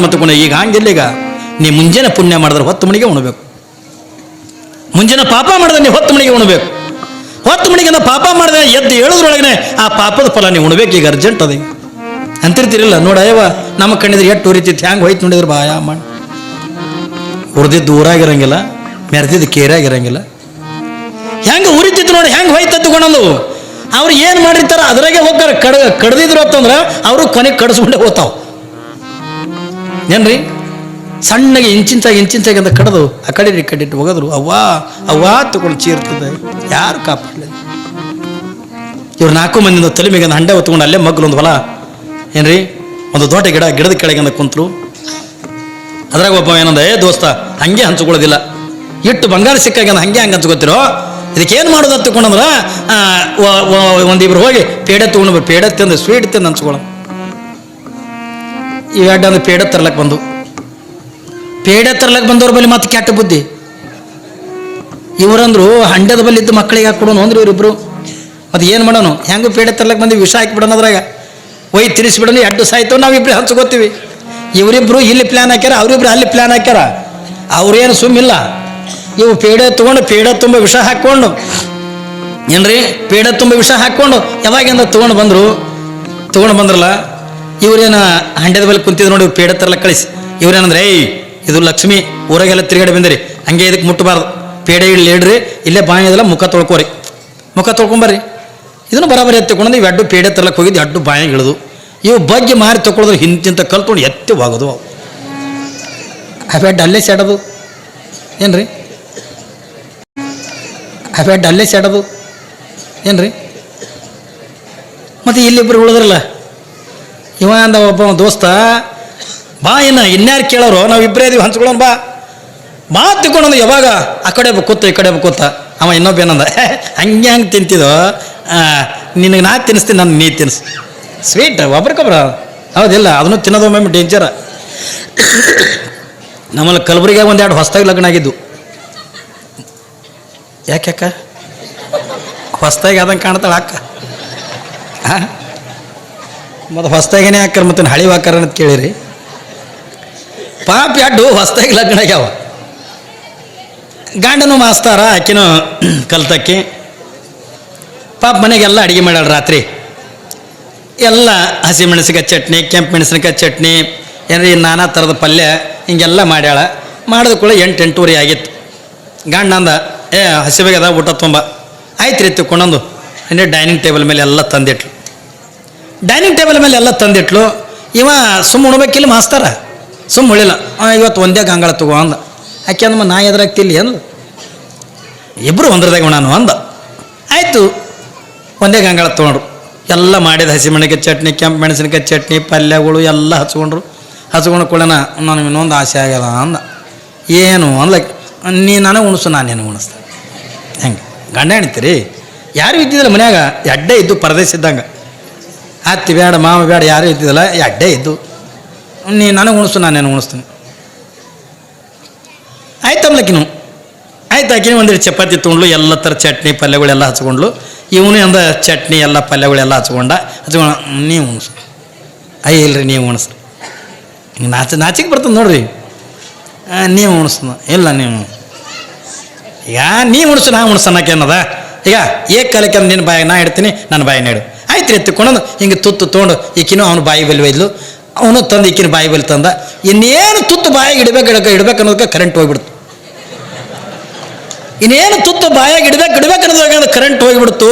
ಮತ್ತು ಕುಣ ಈಗ ಹಂಗಿಲ್ಲ ಈಗ. ನೀ ಮುಂಜಾನೆ ಪುಣ್ಯ ಮಾಡಿದ್ರೆ ಹೊತ್ತು ಮಣಿಗೆ ಉಣಬೇಕು. ಮುಂಜಾನೆ ಪಾಪ ಮಾಡಿದ್ರೆ ನೀ ಹೊತ್ತು ಮಣಿಗೆ ಉಣಬೇಕು. ಹೊತ್ತು ಮಣಿಗೆ ಪಾಪ ಮಾಡಿದ್ರೆ ಎದ್ದು ಹೇಳೋದ್ರೊಳಗನೆ ಆ ಪಾಪದ ಫಲ ನೀವು ಉಣಬೇಕು, ಈಗ ಅರ್ಜೆಂಟ್ ಅದೇ. ಅಂತಿರ್ತಿರಲಿಲ್ಲ ನೋಡ ಅಯ್ಯವ ನಮ್ಮ ಕಣ್ಣಿದ್ರೆ ಎಷ್ಟು ಉರಿತಿತ್ತು, ಹ್ಯಾಂಗೆ ಹೋಯ್ತು ನೋಡಿದ್ರೆ ಬಾಯ ಮಾಡಿ ಉರಿದಿದ್ದು ಊರಾಗಿರಂಗಿಲ್ಲ, ಮೆರೆದಿದ್ದು ಕೇರಾಗಿರಂಗಿಲ್ಲ. ಹೆಂಗೆ ಉರಿತಿತ್ತು ನೋಡಿ, ಹೆಂಗೆ ಹೋಯ್ತದ್ದು ತಗೊಂಡು ಅವ್ರು ಏನು ಮಾಡಿರ್ತಾರ ಅದ್ರಾಗೆ ಹೋಗ್ತಾರೆ. ಕಡ, ಕಡ್ದಿದ್ರು ಅಂತಂದ್ರೆ ಅವರು ಕೊನೆಗೆ ಕಡಿಸ್ಕೊಂಡೆ ಹೋಗ್ತಾವ. ಏನ್ರಿ? ಸಣ್ಣಗೆ ಇಂಚಿಂಚಾಗಿ ಇಂಚಿಂಚಾಗಿ ಅಂತ ಕಡದು ಆ ಕಡೆ ಈ ಹೋಗದ್ರು ಅವ್ವಾ ಅವ್ವಾ ತಗೊಂಡು ಚೀರ್ತದೆ ಯಾರು ಕಾಪಾಡಲಿಲ್ಲ. ಇವ್ರು ನಾಲ್ಕು ಮಂದಿಯಿಂದ ತಲೆ ಹಂಡೆ ಹೊತ್ಕೊಂಡು ಅಲ್ಲೇ ಮಗ್ಲು ಒಂದು ಹೊಲ. ಏನ್ರಿ? ಒಂದು ದೊಡ್ಡ ಗಿಡ, ಗಿಡದ ಕೆಳಗೆ ಅಂತ ಕುಂತರು. ಅದ್ರಾಗ ಒಬ್ಬ ಏನಂದ, ಏ ದೋಸ್ತ, ಹಂಗೆ ಹಂಚ್ಕೊಳ್ಳೋದಿಲ್ಲ. ಇಟ್ಟು ಬಂಗಾರ ಸಿಕ್ಕಾಗ ಹಂಗೆ ಹಂಗೆ ಹಂಚ್ಕೋತಿರೋ ಇದಕ್ಕೇನು ಮಾಡೋದು ಅಂತ ತಗೊಂಡಂದ್ರ ಒಂದಿಬ್ರು ಹೋಗಿ ಪೇಡೆ ತೊಗೊಂಡು ಪೇಡೆ ತಿಂದು ಸ್ವೀಟ್ ತಿಂದು ಹಂಚ್ಕೊಳ್ಳೋ ಇವೆರಡು ಅಂದ್ರೆ ಪೇಡೆ ತರ್ಲಕ್ಕೆ ಬಂದು. ಪೇಡೆ ತರ್ಲಕ್ಕೆ ಬಂದವ್ರ ಬಳಿ ಮತ್ತೆ ಕೆಟ್ಟ ಬುದ್ಧಿ. ಇವರಂದ್ರು ಹಂಡದ ಬಲ್ಲಿ ಇದ್ದ ಮಕ್ಕಳಿಗೆ ಹಾಕೊಡೋನು ಅಂದ್ರೆ ಇವರಿಬ್ರು. ಅದು ಏನು ಮಾಡೋನು? ಹೆಂಗೂ ಪೇಡೆ ತರ್ಲಕ್ಕೆ ಬಂದು ವಿಷ ಹಾಕಿಬಿಡೋಣ ಅದ್ರಾಗ. ಒಯ್ ತಿರ್ಸಿಬಿಡೋಣ ಎಡ್ಡು ಸಾಯ್ತು ನಾವಿಬ್ರು ಹಂಚ್ಕೋತೀವಿ. ಇವರಿಬ್ರು ಇಲ್ಲಿ ಪ್ಲ್ಯಾನ್ ಹಾಕ್ಯಾರ, ಅವರಿಬ್ರು ಅಲ್ಲಿ ಪ್ಲ್ಯಾನ್ ಹಾಕ್ಯಾರ. ಅವ್ರೇನು ಸುಮ್ಮಿಲ್ಲ ಇವು ಪೇಡೆ ತೊಗೊಂಡು, ಪೇಡೆ ತುಂಬ ವಿಷ ಹಾಕ್ಕೊಂಡು. ಏನ್ರಿ? ಪೇಡೆ ತುಂಬ ವಿಷ ಹಾಕ್ಕೊಂಡು ಯಾವಾಗಿಂದ ತೊಗೊಂಡು ಬಂದರು? ತೊಗೊಂಡು ಬಂದ್ರಲ್ಲ, ಇವ್ರೇನ ಹಂಡೆದ ಬಲ್ಲಿ ಕುಂತಿದ್ರು ನೋಡಿ ಪೇಡೆ ತರಲ್ಲ ಕಳಿಸಿ. ಇವ್ರೇನಂದ್ರೆ, ಏಯ್ ಇದು ಲಕ್ಷ್ಮಿ ಊರಾಗೆಲ್ಲ ತಿರುಗಾಡಿ ಬಂದಿರಿ. ಹಂಗೆ ಇದಕ್ಕೆ ಮುಟ್ಟಬಾರ್ದು. ಪೇಡೆ ಇಲ್ಲಿ ಇಡ್ರಿ, ಇಲ್ಲೇ ಬಾಯಿದೆಲ್ಲ ಮುಖ ತೊಳ್ಕೊರಿ. ಮುಖ ತೊಳ್ಕೊಂಬರ್ರಿ. ಇದನ್ನು ಬರಾಬರಿ ಎತ್ತಿ ತಗೊಂಡು ಇವು ಅಡ್ಡು ಪೇಡೆ ತರಲಕ್ಕೆ ಹೋಗಿದ್ದು ಅಡ್ಡು ಬಾಯಿಗೆ ಇಳಿದು. ಇವು ಬಗ್ಗೆ ಮಾರಿ ತಗೊಳಿದ್ರೆ ಹಿಂತಿಂತ ಕಲ್ತ್ಕೊಂಡು ಎತ್ತಿ ಹೋಗೋದು ಅವು. ಅವೆಡ್ ಅಲ್ಲೇ ಸೆಡೋದು. ಏನ್ರಿ? ಬೆಡ್ ಅಲ್ಲೇ ಸೆಡೋದು. ಏನ್ರಿ? ಮತ್ತು ಇಲ್ಲಿಬ್ಬರು ಉಳಿದ್ರಲ್ಲ ಇವ ಅಂದ ಒಬ್ಬ ದೋಸ್ತ ಬಾ ಇನ್ನ, ಇನ್ಯಾರು ಕೇಳೋರು, ನಾವು ಇಬ್ಬರೇ ಇದೀವಿ ಹಂಚ್ಕೊಳ್ಳೋಣ ಬಾ. ಬಾ ತಿಕ್ಕೊಂಡು ಯಾವಾಗ? ಆ ಕಡೆ ಕೂತ, ಈ ಕಡೆ ಕೂತ. ಅವ ಇನ್ನೊಬ್ಬ ಏನಂದ ಹಂಗೆ ಹಂಗೆ ತಿಂತಿದೋ? ನಿನಗೆ ನಾ ತಿನ್ನಿಸ್ತೀನಿ ನಾನು ನೀ ತಿನ್ನಿಸ್ ಸ್ವೀಟ್ ಒಬ್ರಿಗೊಬ್ರ ಹೌದಿಲ್ಲ, ಅದನ್ನು ತಿನ್ನೋದು ಒಮ್ಮೆ ಡೇಂಜರ ನಮ್ಮಲ್ಲಿ ಕಲಬುರಗಿಯಾಗ ಒಂದೆರಡು ಹೊಸ್ದಾಗಿ ಲಗ್ನ ಆಗಿದ್ದು. ಯಾಕೆ ಅಕ್ಕ? ಹೊಸ್ದಾಗಿ ಅದಂಗೆ ಕಾಣ್ತಾಳೆ ಅಕ್ಕ. ಹಾಂ ಮತ್ತು ಹೊಸ್ದಾಗೇನೆ ಹಾಕರ್ ಮತ್ತೆ ಹಳಿ ಹಾಕ್ಯಾರ ಅಂತ ಕೇಳಿರಿ. ಪಾಪ ಎಡ್ಡು ಹೊಸ್ದಾಗಿ ಲಗ್ನ ಆಗ್ಯಾವ. ಗಂಡನು ಮಾಸ್ತಾರ, ಆಕಿನೂ ಕಲ್ತಕ್ಕಿ. ಪಾಪ ಮನೆಗೆಲ್ಲ ಅಡುಗೆ ಮಾಡ್ಯಾಳ ರಾತ್ರಿ. ಎಲ್ಲ ಹಸಿಮೆಣಸಿಕಾಯಿ ಚಟ್ನಿ, ಕೆಂಪು ಮೆಣಸಿನಕಾಯಿ ಚಟ್ನಿ, ಏನ್ರಿ ನಾನಾ ಥರದ ಪಲ್ಯ, ಹಿಂಗೆಲ್ಲ ಮಾಡ್ಯಾಳ. ಮಾಡಿದ ಕೂಡ ಎಂಟು ಎಂಟೂವರೆ ಆಗಿತ್ತು. ಗಂಡ ಅಂದ, ಏ ಹಸಿಬೇಗದ ಊಟ ತುಂಬ. ಆಯ್ತು ರೀ ತಿಕ್ಕೊಂಡೊಂದು ಅಂದರೆ ಡೈನಿಂಗ್ ಟೇಬಲ್ ಮೇಲೆ ಎಲ್ಲ ತಂದಿಟ್ಲು. ಡೈನಿಂಗ್ ಟೇಬಲ್ ಮೇಲೆ ಎಲ್ಲ ತಂದಿಟ್ಲು. ಇವ ಸುಮ್ಮ ಉಣ್ಬೇಕಿಲ್ಲ ಮಾಸ್ತಾರ. ಸುಮ್ಮ ಉಳಿಲ್ಲ ಇವತ್ತು ಒಂದೇ ಗಂಗಾಳ ತಗೋ ಅಂದ. ಆಕೆ ಅಂದಮ್ಮ ನಾ ಎದುರಾಗ್ತಿಲ್ಲ ಅಂದ ಇಬ್ಬರು ಒಂದ್ರದಾಗ ನಾನು ಅಂದ. ಆಯಿತು, ಒಂದೇ ಗಂಗಾಳ ತೊಗೊಂಡ್ರು. ಎಲ್ಲ ಮಾಡಿದ ಹಸಿಮೆಣಕಾಯಿ ಚಟ್ನಿ, ಕೆಂಪು ಮೆಣಸಿನಕಾಯಿ ಚಟ್ನಿ, ಪಲ್ಯಗಳು ಎಲ್ಲ ಹಚ್ಕೊಂಡ್ರು. ಹಚ್ಕೊಂಡು ಕೂಡ ನನಗೆ ಇನ್ನೊಂದು ಆಸೆ ಆಗ್ಯದ ಅಂದ. ಏನು? ಅನ್ಲಕ್ ನೀ ನನಗೆ ಉಣಿಸು ಏನು ಉಣಿಸ್ದೆ ಹೆಂಗೆ? ಗಂಡ ಹೆಣ್ತೀರಿ? ಯಾರು ಇದ್ದಿದ್ದಿಲ್ಲ ಮನ್ಯಾಗ? ಎಡ್ಡೆ ಇದ್ದು ಪರದೇಶ ಇದ್ದಂಗೆ. ಅತ್ತಿ ಬೇಡ ಮಾವ ಬೇಡ ಯಾರು ಇದ್ದಿದ್ದಿಲ್ಲ, ಎಡ್ಡೆ ಇದ್ದು. ನೀ ನನಗೆ ಉಣಿಸು ನಾನೇನು ಉಣಿಸ್ತೀನಿ. ಆಯ್ತಮ್ಲಕ್ಕಿನು ಆಯ್ತು ಆಕಿನ ಒಂದೆರಡು ಚಪಾತಿ ತೊಗೊಂಡ್ಲು, ಎಲ್ಲ ಥರ ಚಟ್ನಿ ಪಲ್ಯಗಳೆಲ್ಲ ಹಚ್ಕೊಂಡ್ಲು. ಇವನು ಅಂದ ಚಟ್ನಿ, ಎಲ್ಲ ಪಲ್ಯಗಳೆಲ್ಲ ಹಚ್ಕೊಂಡ ಹಚ್ಕೊಂಡ ನೀವು ಉಣಿಸು. ಅಯ್ಯ, ಇಲ್ರಿ ನೀವು ಉಣಿಸ್ರಿ ನಾಚ ನಾಚಿಗೆ ಬರ್ತದೆ ನೋಡ್ರಿ. ನೀವು ಉಣಿಸ್ನ. ಇಲ್ಲ ನೀವು ಈಗ ನೀವು ಉಣಿಸು, ನಾ ಅನ್ನದ? ಈಗ ಏಕ್ ಕಾಲಕ್ಕೆ ನಿನ್ನ ಬಾಯಿ ನಾ ಇಡ್ತೀನಿ ನನ್ನ ಬಾಯಿ ನೀಡು ಆಯ್ತು ರೀ ಎತ್ತಿಕೊಂಡು ಹಿಂಗೆ ತುತ್ತು ತೊಗೊಂಡು, ಈಕಿನೂ ಅವನು ಬಾಯಿ ಬಲ್ಲಿ ಒಯ್ದ್ಲು. ಅವನು ತಂದು ಈಕಿನ ಬಾಯಿ ಬಲ್ಲಿ ತಂದ, ಇನ್ನೇನು ತುತ್ತು ಬಾಯಿಗೆ ಇಡಬೇಕು ಇಡಕ ಇಡಬೇಕು ಅನ್ನೋದಕ್ಕೆ ಕರೆಂಟ್ ಹೋಗ್ಬಿಡ್ತು. ಇನ್ನೇನು ತುತ್ತು ಬಾಯಾಗಿ ಇಡಬೇಕು ಇಡಬೇಕು ಅನ್ನೋದಾಗ ಕರೆಂಟ್ ಹೋಗಿಬಿಡ್ತು.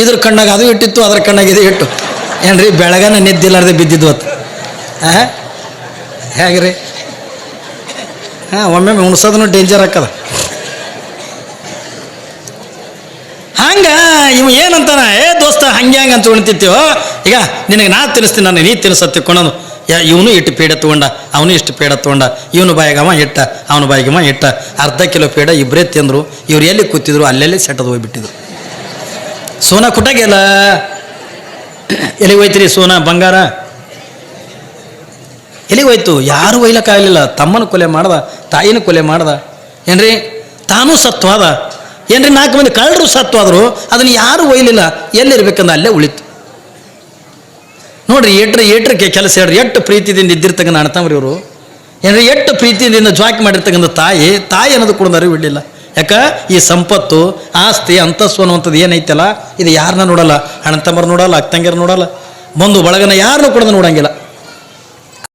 ಇದ್ರ ಕಣ್ಣಾಗ ಅದು ಇಟ್ಟಿತ್ತು, ಅದ್ರ ಕಣ್ಣಾಗ ಇದು ಇಟ್ಟು. ಏನ್ರಿ, ಬೆಳಗನ ನಿದ್ದಿಲ್ಲಾರ್ದೆ ಬಿದ್ದಿದ್ದು ಹಾಂ ಹೇಗ್ರಿ? ಹಾಂ ಒಮ್ಮೆ ಉಣ್ಸೋದನ್ನು ಡೇಂಜರ್ ಹಾಕದ ಹಂಗ ಇವ ಏನಂತಾನ, ಏ ದೋಸ್ತ, ಹಂಗೆ ಹಂಗೆ ಅಂತ ಉಣ್ತಿತ್ತೀವೋ ಈಗ ನಿನಗೆ ನಾ ತಿನ್ನಿಸ್ತೀನಿ ನಾನು ನೀ ತಿನ್ನಿಸತ್ತಿ ಕೊಣೋದು ಯಾ ಇವನು ಇಟ್ಟು ಪೇಡ ತೊಗೊಂಡ, ಅವನು ಇಷ್ಟು ಪೇಡ ತೊಗೊಂಡ, ಇವನು ಬಾಯಿಗಮ್ಮ ಇಟ್ಟ, ಅವನು ಬಾಯಿಗಮ್ಮ ಇಟ್ಟ. ಅರ್ಧ ಕಿಲೋ ಪೇಡ ಇಬ್ಬರೇ ತಿಂದರು, ಇವ್ರು ಎಲ್ಲಿ ಕೂತಿದ್ರು ಅಲ್ಲೆಲ್ಲಿ ಸೆಟದು ಹೋಗ್ಬಿಟ್ಟಿದ್ರು. ಸೋನಾ ಕೊಟ್ಟಾಗೆಲ್ಲ ಎಲ್ಲಿಗೆ ಹೋಯ್ತಿರಿ ಸೋನಾ, ಬಂಗಾರ? ಎಲ್ಲಿಗೆ ಹೋಯ್ತು? ಯಾರು ಒಯ್ಲಕ್ಕಾಗಲಿಲ್ಲ ತಮ್ಮನ ಕೊಲೆ ಮಾಡ್ದ, ತಾಯಿನ ಕೊಲೆ ಮಾಡ್ದ. ಏನ್ರಿ? ತಾನೂ ಸತ್ವಾದ. ಏನ್ರಿ, ನಾಲ್ಕು ಮಂದಿ ಕಳ್ಳರು ಸತ್ವಾದರು, ಅದನ್ನ ಯಾರು ಒಯ್ಲಿಲ್ಲ. ಎಲ್ಲಿರ್ಬೇಕಂದ್ರೆ ಅಲ್ಲೇ ಉಳಿತು. ನೋಡ್ರಿ, ಏಟ್ರ ಏಟ್ರಕ್ಕೆ ಕೆಲಸ ಹೇಳ್ರಿ. ಎಷ್ಟು ಪ್ರೀತಿದಿಂದ ಇದ್ದಿರ್ತಕ್ಕಂಥ ಅಣ್ತಂಬ್ರಿ ಇವರು. ಏನ್ರಿ ಎಷ್ಟು ಪ್ರೀತಿಯಿಂದ ಜ್ವಾಕ್ ಮಾಡಿರ್ತಕ್ಕಂಥ ತಾಯಿ ತಾಯಿ ಅನ್ನೋದು ಕೂಡ ಬಿಡಲಿಲ್ಲ ಯಾಕ? ಈ ಸಂಪತ್ತು, ಆಸ್ತಿ, ಅಂತಸ್ತು ಅನ್ನುವಂಥದ್ದು ಏನೈತಲ್ಲ, ಇದು ಯಾರನ್ನ ನೋಡಲ್ಲ? ಅಣ್ಣತಮ್ಮರು ನೋಡಲ್ಲ ಅಕ್ಕ ತಂಗಿಯರು ನೋಡಲ್ಲ. ಬಂದು ಬಳಗನ ಯಾರನ್ನೂ ಕೂಡ ನೋಡಂಗಿಲ್ಲ.